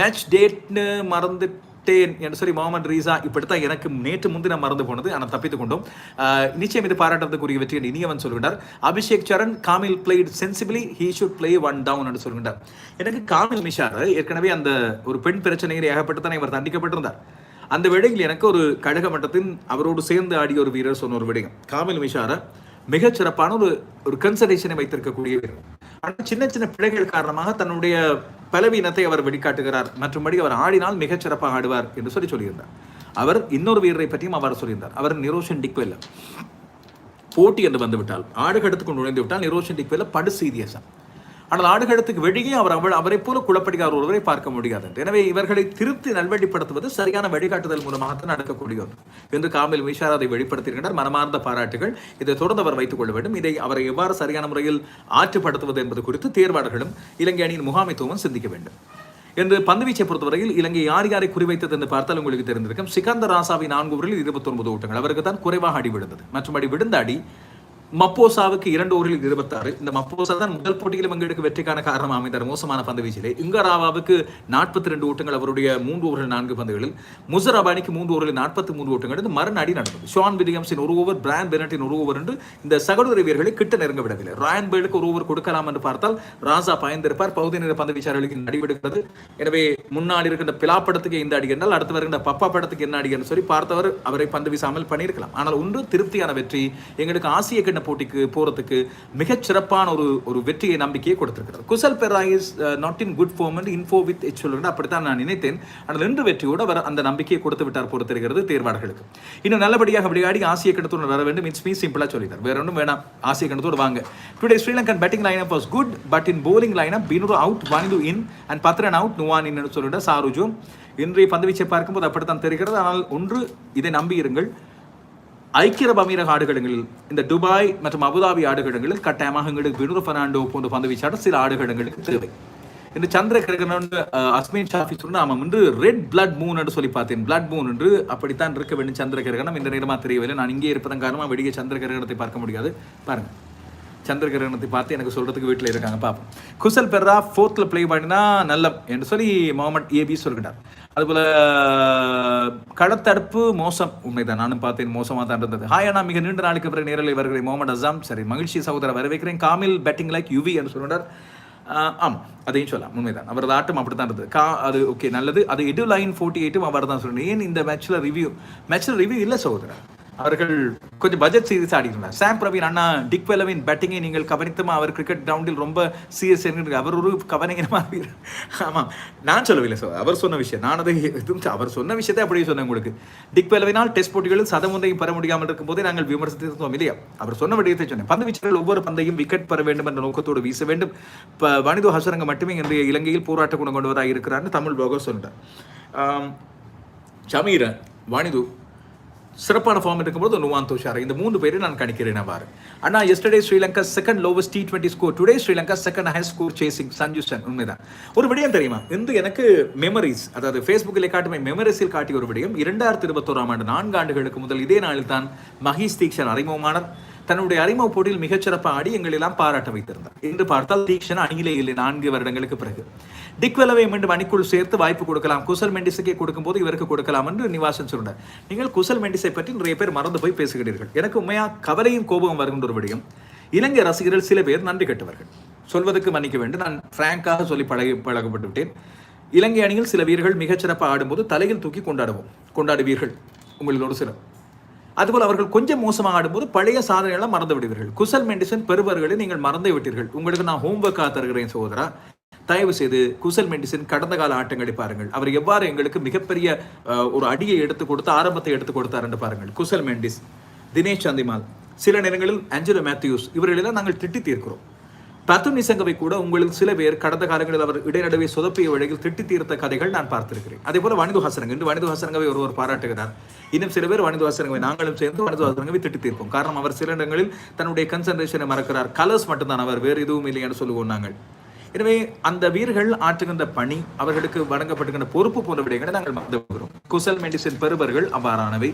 மேட்ச் டேட்னு மறந்துட்டேன் என்று சொல்லி முகமது ரீசா இப்படித்தான் எனக்கு நேற்று முன்தினம் மறந்து போனது. ஆனால் தப்பித்துக் கொண்டோம். நிச்சயம் இது பாராட்டத்துக்குரிய வெற்றி என்று இனியவன் சொல்கிறார் Abhishek Saran Kamil played sensibly he should play one down என்று சொல்கிறார் எனக்கு காமில் மிஷார் ஏற்கனவே அந்த ஒரு பெண் பிரச்சனையில் ஏகப்பட்டு தான் இவர் தண்டிக்கப்பட்டிருந்தார். அந்த வேளையில் எனக்கு ஒரு கழக மட்டத்தின் அவரோடு சேர்ந்து ஆடிய ஒரு வீரர் சொன்ன ஒரு விடயம். காமில் மிஷார மிகச் சிறப்பான ஒரு ஒரு கன்சர்டேஷனை வைத்திருக்கக்கூடிய வீரர். ஆனால் சின்ன சின்ன பிழைகள் காரணமாக தன்னுடைய பலவீனத்தை அவர் வெளிக்காட்டுகிறார். மற்றும்படி அவர் ஆடினால் மிகச் சிறப்பாக ஆடுவார் என்று சொல்லி சொல்லியிருந்தார். அவர் இன்னொரு வீரரை பற்றியும் அவர் சொல்லியிருந்தார். அவர் நிரோஷன் டிக்வெல்ல போட்டி என்று வந்துவிட்டால் ஆடுகளத்துக்கு நுழைந்து விட்டால் நிரோஷன் டிக்வெல்ல படு சீரியஸா ஆனால் ஆடுகளத்துக்கு வெளியே அவர் அவள் அவரை போல குழப்படிக்கார் ஒருவரை பார்க்க முடியாது. எனவே இவர்களை திருத்தி நல்வழிப்படுத்துவது சரியான வழிகாட்டுதல் மூலமாகத்தான் நடக்கக்கூடிய ஒன்று என்று காமில் மிஷார் அதை வெளிப்படுத்தியிருக்கிறார் மனமார்ந்த பாராட்டுகள். இதை தொடர்ந்து அவர் வைத்துக் கொள்ள வேண்டும். இதை அவரை எவ்வாறு சரியான முறையில் ஆற்றுப்படுத்துவது என்பது குறித்து தேர்வாளர்களும் இலங்கை அணியின் முகாமைத்துவம் சிந்திக்க வேண்டும். என்று பந்துவீச்சை பொறுத்தவரையில் இலங்கை யார் யாரை குறிவைத்தது என்று பார்த்தால் உங்களுக்கு தெரிந்திருக்கும். சிகந்த ராசாவின் நான்கு ஓவரில் இருபத்தி ஒன்பது ஓட்டங்கள். அவருக்கு தான் குறைவாக அடி விழுந்தது. மற்றும் அடி விழுந்த அடி மப்போசாவுக்கு இரண்டு ஓவரில் இருபத்தாறு. இந்த மப்போசா தான் முதல் போட்டியிலும் எங்களுக்கு வெற்றிக்கான காரணம். அமைந்தார். மோசமான பந்து வீச்சிலே இங்கராவாவுக்கு நாற்பத்தி ரெண்டு ஓட்டங்கள் அவருடைய மூன்று ஓவர்கள் நான்கு பந்துகளில். முசராபானிக்கு மூன்று ஓவரில் நாற்பத்தி மூன்று ஓட்டங்கள். இது மரண அடி நடந்தது. ஷான் வில்லியம்ஸின் ஒரு ஓவர் பிரான் பெனட்டின் ஒரு ஓவர் என்று இந்த சகோதர வீரர்களை கிட்ட நெருங்க விடவில்லை. ராயன் பேலுக்கு ஒரு ஓவர் கொடுக்கலாம் என்று பார்த்தால் ராசா பாய்ந்திருப்பார். பகுதி நேர பந்து வீச்சாளர்களுக்கு நடிவெடுக்கிறது எனவே முன்னாடி இருக்கின்ற பிலா படத்துக்கு இந்த அடி என்றால் அடுத்து வருகின்ற பப்பா படத்துக்கு என்ன அடி என்று சொல்லி பார்த்தவர் அவரை பந்து வீசாமல் பண்ணியிருக்கலாம். ஆனால் ஒன்று திருப்தியான வெற்றி. எங்களுக்கு ஆசிய கிண்ண போட்டிக்கு போறதுக்கு மிகச் சிறப்பான ஒரு ஒரு வெற்றியை நம்பிக்கையை கொடுத்திருக்கிறது. Kusal Perera is not in good form and info with H சொல்லுங்க அப்படித்தான் நான் நினைத்தேன். ஆனால் ரெண்டு வெற்றியோடு அவர் அந்த நம்பிக்கையை கொடுத்து விட்டார் பொறுத்திருக்கிறது தேர்வாளர்களுக்கு. இன்னும் நல்லபடியாக விளையாடி ஆசிய கிண்ணத்தோடு வர வேண்டும். இட்ஸ் மீ சிம்பிளாக சொல்லிட்டார். வேற ஒன்றும் வேணாம். ஆசிய கிண்ணத்தோடு வாங்க. Today Sri Lankan batting line was good but in bowling line up Binura out Wanindu in and Pathirana out Nuwan இன்னு சொல்லிட்டு சாருஜும் இன்றைய பந்துவீச்சை பார்க்கும்போது அப்படித்தான் தெரிகிறது. ஆனால் ஒன்று இதை நம்பி இருங்கள் ஐக்கிய அரபு அமீரக ஆடுகளங்களில் இந்த துபாய் மற்றும் அபுதாபி ஆடுகளங்களில் கட்டாயமாக எங்களுக்கு வினூர் பெர்னாண்டோ போன்ற பந்து வீச்சாளர் சில ஆடுகளங்களுக்கு தேவை. இந்த சந்திர கிரகணம் அஸ்மின் ஷாஃபி சொன்னா அவன் வந்து ரெட் பிளட் மூன் என்று சொல்லி பார்த்தேன். பிளட் மூன் என்று அப்படித்தான் இருக்க வேண்டும் சந்திர கிரகணம். இந்த நேரமா தெரியவில்லை. நான் இங்கே இருப்பதன் காரணமாக வெடிக்க சந்திர கிரகணத்தை பார்க்க முடியாது. பாருங்க. சந்திர கிரகணத்தை பார்த்து எனக்கு சொல்றதுக்கு வீட்டில் இருக்காங்க பார்ப்போம் குசல் பெர்ரா ஃபோர்த்தில் ப்ளே பண்ணினா நல்லம் என்று சொல்லி முகமது ஏபி சொல்கிறார். அதுபோல கடத்தடுப்பு மோசம். உண்மைதான் நானும் பார்த்தேன் மோசமாக தான் இருந்தது. ஹாய் நான் மிக நீண்ட நாளுக்கு பிறகு நேரில் வருகிற முகமது அசாம் சரி மகிழ்ச்சி சகோதர வரவேற்கிறேன். காமில் பேட்டிங் லைக் யுவி என்று சொல்கிறார் ஆம் அதையும் சொல்லலாம். உண்மைதான் அவரது ஆட்டம் அப்படி தான் இருந்தது. கா அது ஓகே நல்லது. அது எடு லைன் ஃபோர்ட்டி எயிட்டும் அவர் தான் சொல்லணும் ஏன் இந்த மேட்ச்சில் ரிவ்யூ மேட்ச்சில் ரிவ்யூ இல்லை சகோதரர். அவர்கள் கொஞ்சம் பட்ஜெட் சீரிஸ் ஆடிக்கிறார் சாம் பிரவீன் அண்ணா டிக் வெலவின் பேட்டிங்கை நீங்கள் கவனித்துமா? அவர் கிரிக்கெட் கிரவுண்டில் ரொம்ப சீரியஸ் அவர் ஒரு கவனிக்கிறமா வீரர் ஆமாம் நான் சொல்லவில்லை சார் அவர் சொன்ன விஷயம். நான் அதை எதுவும் அவர் சொன்ன விஷயத்தை அப்படியே சொன்னேன் உங்களுக்கு. டிக் வெலவினால் டெஸ்ட் போட்டிகளில் சதமுந்தையும் பெற முடியாமல் இருக்கும்போதே நாங்கள் விமர்சித்திருந்தோம் இல்லையா? அவர் சொன்ன விடயத்தை சொன்னேன். பந்து வீச்சர்கள் ஒவ்வொரு பந்தையும் விக்கெட் பெற வேண்டும் என்ற நோக்கத்தோடு வீச வேண்டும். இப்போ வனிதோ ஹசரங்க மட்டுமே இன்றைய இலங்கையில் போராட்ட குணம் கொண்டவராக இருக்கிறார்னு தமிழ் போக சொல்லிட்டார் ஆம், ஷமீரன் வாணிது சிறப்பான ஃபார்ம் இருக்கும்போது நுவான் துஷார். இந்த மூன்று பேரை நான் கணிக்கிறேன் அவ்வாறு. அண்ணா yesterday Sri Lanka second lowest T twenty score today Sri Lanka second high score chasing சஞ்சுஸ்டன் உண்மைதான். ஒரு விடயம் தெரியுமா? இந்த எனக்கு மெமரிஸ் அதாவது ஃபேஸ்புக்கில் காட்டுமே மெமரிஸில் காட்டிய ஒரு விடயம். இரண்டாயிரத்தி இருபத்தோராம் ஆண்டு நான்கு ஆண்டுகளுக்கு முதல் இதே நாளில் தான் மஹீஷ் தீக்ஷன் அறிமுகமானார். தன்னுடைய அறிமுக போட்டியில் மிகச்சிறப்பாக ஆடி எங்களெல்லாம் பாராட்ட வைத்திருந்தார். என்று பார்த்தால் தீக்ஷன் அணியிலே இல்லை நான்கு வருடங்களுக்கு பிறகு. டிக்வெலவை மீண்டும் அணிக்குள் சேர்த்து வாய்ப்பு கொடுக்கலாம். குசல் மெண்டிஸுக்கே கொடுக்கும்போது இவருக்கு கொடுக்கலாம் என்று நிவாசன் சொன்னார் நீங்கள் குசல் மெண்டிஸை பற்றி நிறைய பேர் மறந்து போய் பேசுகிறீர்கள். எனக்கு உண்மையாக கவலையும் கோபம் வருகின்ற ஒரு விடயம். இலங்கை ரசிகர்கள் சில பேர் நன்றி கட்டுவார்கள். சொல்வதற்கு மன்னிக்க வேண்டும். நான் பிராங்காக சொல்லி பழகி பழகப்பட்டு விட்டேன். இலங்கை அணியில் சில வீரர்கள் மிகச்சிறப்பாக ஆடும்போது தலையில் தூக்கி கொண்டாடுவோம். கொண்டாடுவீர்கள். உங்களில் ஒரு சிலர். அதுபோல் அவர்கள் கொஞ்சம் மோசமாக ஆடும்போது பழைய சாதனைகளை மறந்து விடுவீர்கள் குசல் மெண்டிசன் பெறுவர்களை நீங்கள் மறந்தே விட்டீர்கள். உங்களுக்கு நான் ஹோம்ஒர்க்காக தருகிறேன் சகோதரா. தயவு செய்து குசல் மெண்டிசன் கடந்த கால ஆட்டங்களை பாருங்கள். அவர் எவ்வாறு எங்களுக்கு மிகப்பெரிய ஒரு அடியை எடுத்து கொடுத்து ஆரம்பத்தை எடுத்து கொடுத்தார் என்று பாருங்கள். குசல் மெண்டிஸ் தினேஷ் சந்திமால் சில நேரங்களில் ஆஞ்சலோ மேத்யூஸ் இவர்களெல்லாம் நாங்கள் திட்டி தீர்க்கிறோம். பத்து நிசங்கவை கூட உங்களில் சில பேர் கடந்த காலங்களில் அவர் இடைநடுவை சொதப்பிய வழியில் திட்டி தீர்த்த கதைகள் நான் பார்த்திருக்கிறேன். அதே போல வனிது ஹசரங்க இன்று வனிது ஹசரங்கவை ஒருவர் பாராட்டுகிறார். இன்னும் சில பேர் வனிது ஹசரங்கவை நாங்களும் சேர்ந்து வனிது ஹசரங்கவை திட்டி தீர்ப்போம். காரணம் அவர் சில இடங்களில் தன்னுடைய கன்சன்ட்ரேஷனை மறக்கிறார். கலர்ஸ் மட்டும்தான் அவர் வேறு எதுவும் இல்லை என்று சொல்லுவோம் நாங்கள். எனவே அந்த வீரர்கள் ஆற்றுகின்ற பணி அவர்களுக்கு வழங்கப்படுகின்ற பொறுப்பு போன்ற விடயங்களை நாங்கள் மறந்துகிறோம் குசல் மெடிசன் பெறுபவர்கள் அவ்வாறானவை.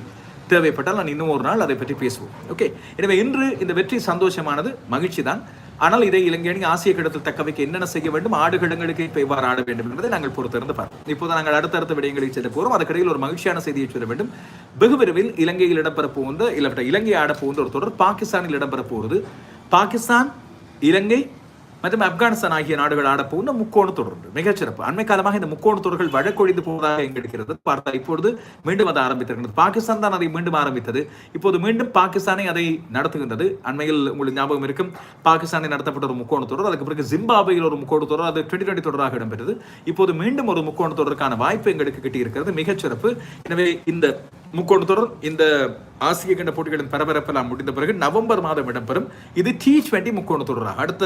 தேவைப்பட்டால் நான் இன்னும் ஒரு நாள் அதை பற்றி பேசுவோம். ஓகே எனவே இன்று இந்த வெற்றி சந்தோஷமானது மகிழ்ச்சி தான் ஆனால் இதை இலங்கையணி ஆசிய கிடத்தில் தக்க வைக்க என்னென்ன செய்ய வேண்டும் ஆடுகளங்களுக்கு இப்போ எவ்வாறு ஆட வேண்டும் என்பதை நாங்கள் பொறுத்திருந்து பார்ப்போம். இப்போது நாங்கள் அடுத்தடுத்த விடயங்களை செல்ல போகிறோம். அதற்கிடையில் ஒரு மகிழ்ச்சியான செய்தியை சொல்ல வேண்டும். வெகு விரைவில் இலங்கையில் இடம்பெற போகின்ற இல்லாட்ட இலங்கை ஆட போகின்ற ஒரு தொடர் பாகிஸ்தானில் இடம்பெற போகிறது. பாகிஸ்தான் இலங்கை மற்றும் ஆப்கானிஸ்தான் ஆகிய நாடுகள் ஆட முக்கோண தொடர் மிகச்சிறப்பு அண்மை காலமாக இந்த முக்கோண தொடர்கள் வழக்கொழிந்து போவதாக எங்கெடுக்கிறது பார்த்தால் இப்பொழுது மீண்டும் அதை ஆரம்பித்திருக்கிறது. பாகிஸ்தான் தான் அதை மீண்டும் ஆரம்பித்தது. இப்போது மீண்டும் பாகிஸ்தானை அதை நடத்துகின்றது. அண்மையில் உங்களுக்கு ஞாபகம் இருக்கும். பாகிஸ்தானில் நடத்தப்பட்ட ஒரு முக்கோண தொடர். அதுக்கு பிறகு ஜிம்பாபேயில் ஒரு முக்கோண தொடர். அது டுவெண்டி டுவெண்டி தொடராக இடம்பெற்றது. இப்போது மீண்டும் ஒரு முக்கோண தொடருக்கான வாய்ப்பு எங்களுக்கு கிட்டியிருக்கிறது? மிகச்சிறப்பு எனவே இந்த முக்கோண தொடர் இந்த ஆசிய கண்ட போட்டிகளின் பரபரப்பெல்லாம் முடிந்த பிறகு நவம்பர் மாதம் இடம்பெறும். இது டி டுவெண்டி முக்கோண தொடராக. அடுத்த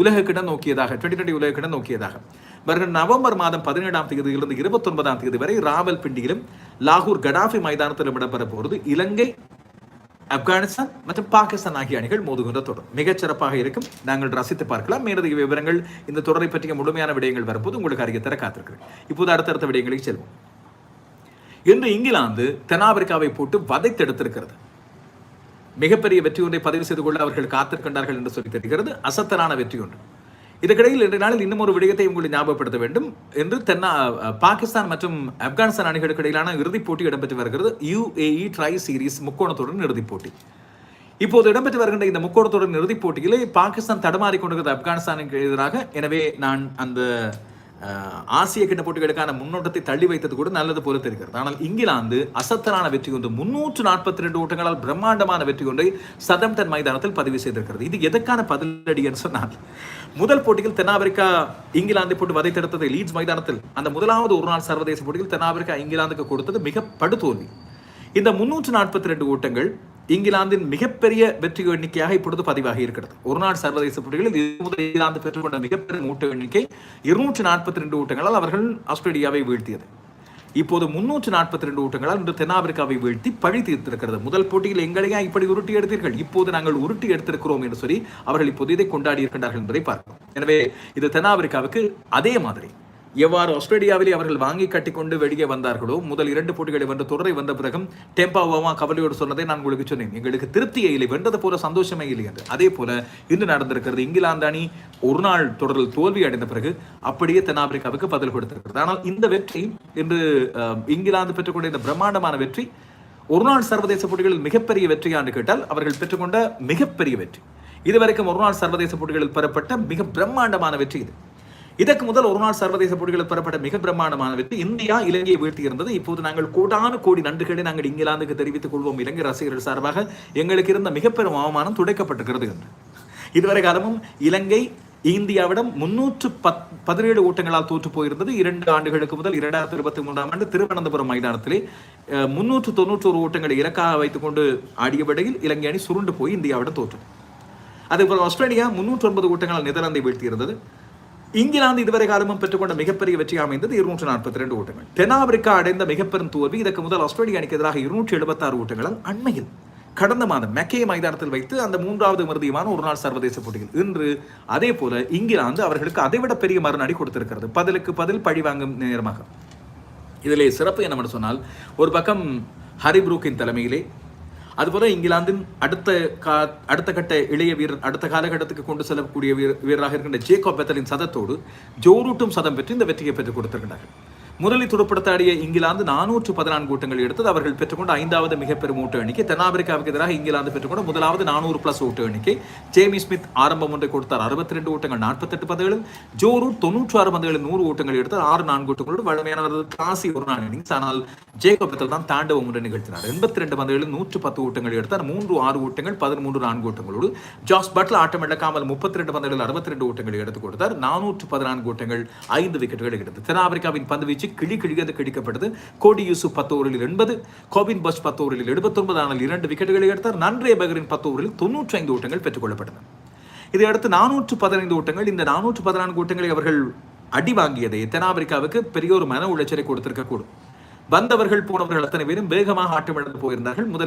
உலக உலகக்கிடம் நோக்கியதாக டுவெண்ட்டி டுவெண்ட்டி உலக நோக்கியதாக. வருகிற நவம்பர் மாதம் பதினேழாம் தேதியிலிருந்து இருபத்தி ஒன்பதாம் தேதி வரை ராவல் பிண்டியிலும் லாகூர் கடாஃபி மைதானத்திலும் இடம்பெற போகிறது. இலங்கை ஆப்கானிஸ்தான் மற்றும் பாகிஸ்தான் ஆகிய அணிகள் மோதுகின்ற தொடர். மிகச்சிறப்பாக இருக்கும். நாங்கள் ரசித்து பார்க்கலாம். மேலதிக விவரங்கள் இந்த தொடரை பற்றிய முழுமையான விடயங்கள் வரும்போது உங்களுக்கு அறிய தர காத்திருக்கிறேன். இப்போது அடுத்தடுத்த விடயங்களுக்கு செல்வோம். இன்று இங்கிலாந்து தென்னாப்பிரிக்காவை போட்டு வதைத்தெடுத்திருக்கிறது. மிகப்பெரிய வெற்றி ஒன்றை பதிவு செய்து கொள்ள அவர்கள் காத்திருக்கின்றார்கள் என்று சொல்லி தெரிகிறது. அசத்தலான வெற்றி ஒன்று. இதற்கிடையில் இன்றைய நாளில் இன்னும் ஒரு விடயத்தை உங்களுக்கு ஞாபகப்படுத்த வேண்டும். என்று தென்னா பாகிஸ்தான் மற்றும் ஆப்கானிஸ்தான் அணிகளுக்கு இடையிலான இறுதிப் போட்டி இடம்பெற்று வருகிறது. யுஏஇ ட்ரை சீரீஸ் முக்கோணத்துடன் இறுதிப் போட்டி. இப்போது இடம்பெற்று வருகின்ற இந்த முக்கோணத்துடன் இறுதிப் போட்டியிலே பாகிஸ்தான் தடுமாறி கொண்டிருக்கிறது ஆப்கானிஸ்தானுக்கு எதிராக. எனவே நான் அந்த ஆசிய கிட்ட போட்டிகளுக்கான முன்னோட்டத்தை தள்ளி வைத்தது கூட நல்லது போல தெரிகிறது. ஆனால் இங்கிலாந்து அசத்தலான வெற்றி ஒன்று முன்னூற்று நாற்பத்தி ரெண்டு ஓட்டங்களால் பிரம்மாண்டமான வெற்றி கொண்டை சதம்டன் மைதானத்தில் பதிவு செய்திருக்கிறது. இது எதற்கான பதிலடி என்று சொன்னால் முதல் போட்டியில் தென்னாப்பிரிக்கா இங்கிலாந்தை போட்டு வதைத்தெடுத்தது லீட்ஸ் மைதானத்தில் அந்த முதலாவது ஒரு நாள் சர்வதேச போட்டியில் தென்னாப்பிரிக்கா இங்கிலாந்துக்கு கொடுத்தது மிக படுதோல்வி. இந்த முன்னூற்று நாற்பத்தி ரெண்டு ஓட்டங்கள் இங்கிலாந்தின் மிகப்பெரிய வெற்றி எண்ணிக்கையாக இப்பொழுது பதிவாகி இருக்கிறது. ஒரு நாள் சர்வதேச போட்டிகளில் முதல் இங்கிலாந்து பெற்றுக்கொண்ட மிகப்பெரிய ஓட்ட எண்ணிக்கை இருநூற்று நாற்பத்தி ரெண்டு ஓட்டங்களால் அவர்கள் ஆஸ்திரேலியாவை வீழ்த்தியது. இப்போது முன்னூற்று நாற்பத்தி ரெண்டு ஓட்டங்களால் இன்று தென்னாப்பிரிக்காவை வீழ்த்தி பழி தீர்த்திருக்கிறது. முதல் போட்டியில் எங்களையா இப்படி உருட்டி எடுத்தீர்கள்? இப்போது நாங்கள் உருட்டி எடுத்திருக்கிறோம் என்று சொல்லி அவர்கள் இப்போது இதை கொண்டாடி இருக்கின்றார்கள் என்பதை பார்க்கிறோம். எனவே இது தென்னாப்பிரிக்காவுக்கு அதே மாதிரி. எவ்வாறு ஆஸ்திரேலியாவிலே அவர்கள் வாங்கி கட்டிக்கொண்டு வெளியே வந்தார்களோ முதல் இரண்டு போட்டிகளை வென்ற தொடரை வந்த பிறகு டெம்பா ஓமா கவலையோடு சொன்னதை நான் உங்களுக்கு சொன்னேன். எங்களுக்கு திருப்தியே இல்லை வென்றது போல சந்தோஷமே இல்லை என்று. அதே போல இன்று நடந்திருக்கிறது இங்கிலாந்து அணி ஒரு நாள் தொடரில் தோல்வி அடைந்த பிறகு அப்படியே தென்னாப்பிரிக்காவுக்கு பதில் கொடுத்திருக்கிறது. ஆனால் இந்த வெற்றி இன்று இங்கிலாந்து பெற்றுக்கொண்ட இந்த பிரம்மாண்டமான வெற்றி ஒரு நாள் சர்வதேச போட்டிகளில் மிகப்பெரிய வெற்றியாண்டு கேட்டால் அவர்கள் பெற்றுக்கொண்ட மிகப்பெரிய வெற்றி. இதுவரைக்கும் ஒரு நாள் சர்வதேச போட்டிகளில் பெறப்பட்ட மிக பிரம்மாண்டமான வெற்றி இது. இதற்கு முதல் ஒரு நாள் சர்வதேச போட்டிகளில் பெறப்பட்ட மிக பிரம்மாண்டமான வெற்றி. இந்தியா இலங்கையை வீழ்த்தி இருந்தது இப்போது நாங்கள் கோடானு கோடி நன்றிகளை நாங்கள் இங்கிலாந்துக்கு தெரிவித்துக் கொள்வோம் இலங்கை ரசிகர்கள் சார்பாக. எங்களுக்கு இருந்த மிகப்பெரும் அவமானம் துடைக்கப்பட்டிருக்கிறது என்று. இதுவரை காலமும் இலங்கை இந்தியாவிடம் முன்னூற்று பத் பதினேழு ஓட்டங்களால் தோற்று போயிருந்தது. இரண்டு ஆண்டுகளுக்கு முதல் இரண்டாயிரத்தி இருபத்தி மூன்றாம் ஆண்டு திருவனந்தபுரம் மைதானத்திலே முன்னூற்று தொண்ணூற்றோரு ஓட்டங்களை இலக்காக வைத்துக்கொண்டு ஆடிய விடையில் இலங்கை அணி சுருண்டு போய் இந்தியாவிடம் தோற்று. அதேபோல் ஆஸ்திரேலியா முன்னூற்றி ஒன்பது ஓட்டங்களால் நெதர்லாந்தை வீழ்த்தியிருந்தது. இங்கிலாந்து இதுவரை காலமும் பெற்றுக்கொண்ட மிகப்பெரிய வெற்றி அமைந்தது இருநூற்று நாற்பத்தி ரெண்டு ஓட்டங்கள். தென்னாப்பிரிக்கா அடைந்த மிகப்பெரும் தோல்வி இதற்கு முதல் ஆஸ்திரேலிய அணிக்கு எதிராக இருநூற்றி எழுபத்தாறு ஓட்டங்களால் அண்மையில் கடந்த மாதம் மெக்கே மைதானத்தில் வைத்து அந்த மூன்றாவது மருதியமான ஒரு நாள் சர்வதேச போட்டியில். இன்று அதே போல இங்கிலாந்து அவர்களுக்கு அதைவிட பெரிய மறுநடி கொடுத்திருக்கிறது. பதிலுக்கு பதில் பழி வாங்கும் நேரமாக. இதிலே சிறப்பு என்னவென்று சொன்னால் ஒரு பக்கம் ஹரிப்ரூக்கின் தலைமையிலே அதுபோல இங்கிலாந்தின் அடுத்த கா அடுத்த கட்ட இளைய வீரர் அடுத்த காலகட்டத்துக்கு கொண்டு செல்லக்கூடிய வீர வீரராக இருக்கின்ற ஜேக்கப் பெத்தலின் சதத்தோடு ஜோரூட்டும் சதம் பெற்று இந்த வெற்றியை பெற்றுக் கொடுத்திருக்கிறார்கள் முதலில் துடுப்படுத்தாடிய இங்கிலாந்து நானூற்று பதினான்கு ஓட்டங்கள் எடுத்தது. அவர்கள் பெற்றுக்கொண்ட ஐந்தாவது மிகப்பெரும் ஓட்டு எண்ணிக்கை. தென்னாப்பிரிக்காவுக்கு எதிராக இங்கிலாந்து பெற்றுக்கொண்ட முதலாவது நானூறு பிளஸ் ஓட்ட எண்ணிக்கை. ஜேமி ஸ்மித் ஆரம்பம் ஒன்றை கொடுத்தார். அறுபத்தி ரெண்டு ஓட்டங்கள் நாற்பத்தெட்டு பந்துகளில். ஜோ ரூட் தொன்னூற்று ஆறு பந்துகளில் நூறு ஓட்டங்கள் எடுத்தார். ஆறு நான்கு ஓட்டங்களோடு வழமையானவரது காசி ஒரு நாள் இன்னிங்ஸ் ஆனால் ஜேக்கப் பெத்தல் தான் தாண்டவம் ஒன்றை நிகழ்த்தினார். எண்பத்தி ரெண்டு பந்துகளில் நூற்று பத்து ஓட்டங்கள் எடுத்தார். மூன்று ஆறு ஓட்டங்கள் பதிமூன்று நான்கு ஓட்டங்களோடு. ஜாஸ் பட்டில் ஆட்டம் இழக்காமல் முப்பத்தி ரெண்டு பந்துகளில் அறுபத்தி ரெண்டு ஓட்டங்களை எடுத்து கொடுத்தார். நானூற்று பதினான்கு ஓட்டங்கள் ஐந்து விக்கெட்டுகள் எடுத்து தென்னாப்பிரிக்காவின் பந்து வீச்சு கிளி கிழியது கிழிக்கப்பட்டது கோடி யூசுப் பத்து ஓவரில் எண்பது கோபின் பஸ் பத்து ஓவரில் எழுபத்தொன்பது ஆனால் இரண்டு விக்கெட்டுகளை எடுத்தார். நன்றே பகரின் பத்து ஓவரில் தொன்னூற்றி ஐந்து ஓட்டங்கள் பெற்றுக்கொள்ளப்பட்டன இதையடுத்து நானூற்று பதினைந்து ஓட்டங்கள். இந்த நானூற்று பதினான்கு ஓட்டங்களை அவர்கள் அடி வாங்கியதை. தென்னாப்பிரிக்காவுக்கு பெரிய ஒரு மன உளைச்சலை கொடுத்திருக்க கூடும் வந்தவர்கள் போனவர்கள் அத்தனை பேரும் வேகமாக ஆட்டமிழந்து போயிருந்தார்கள். முதல்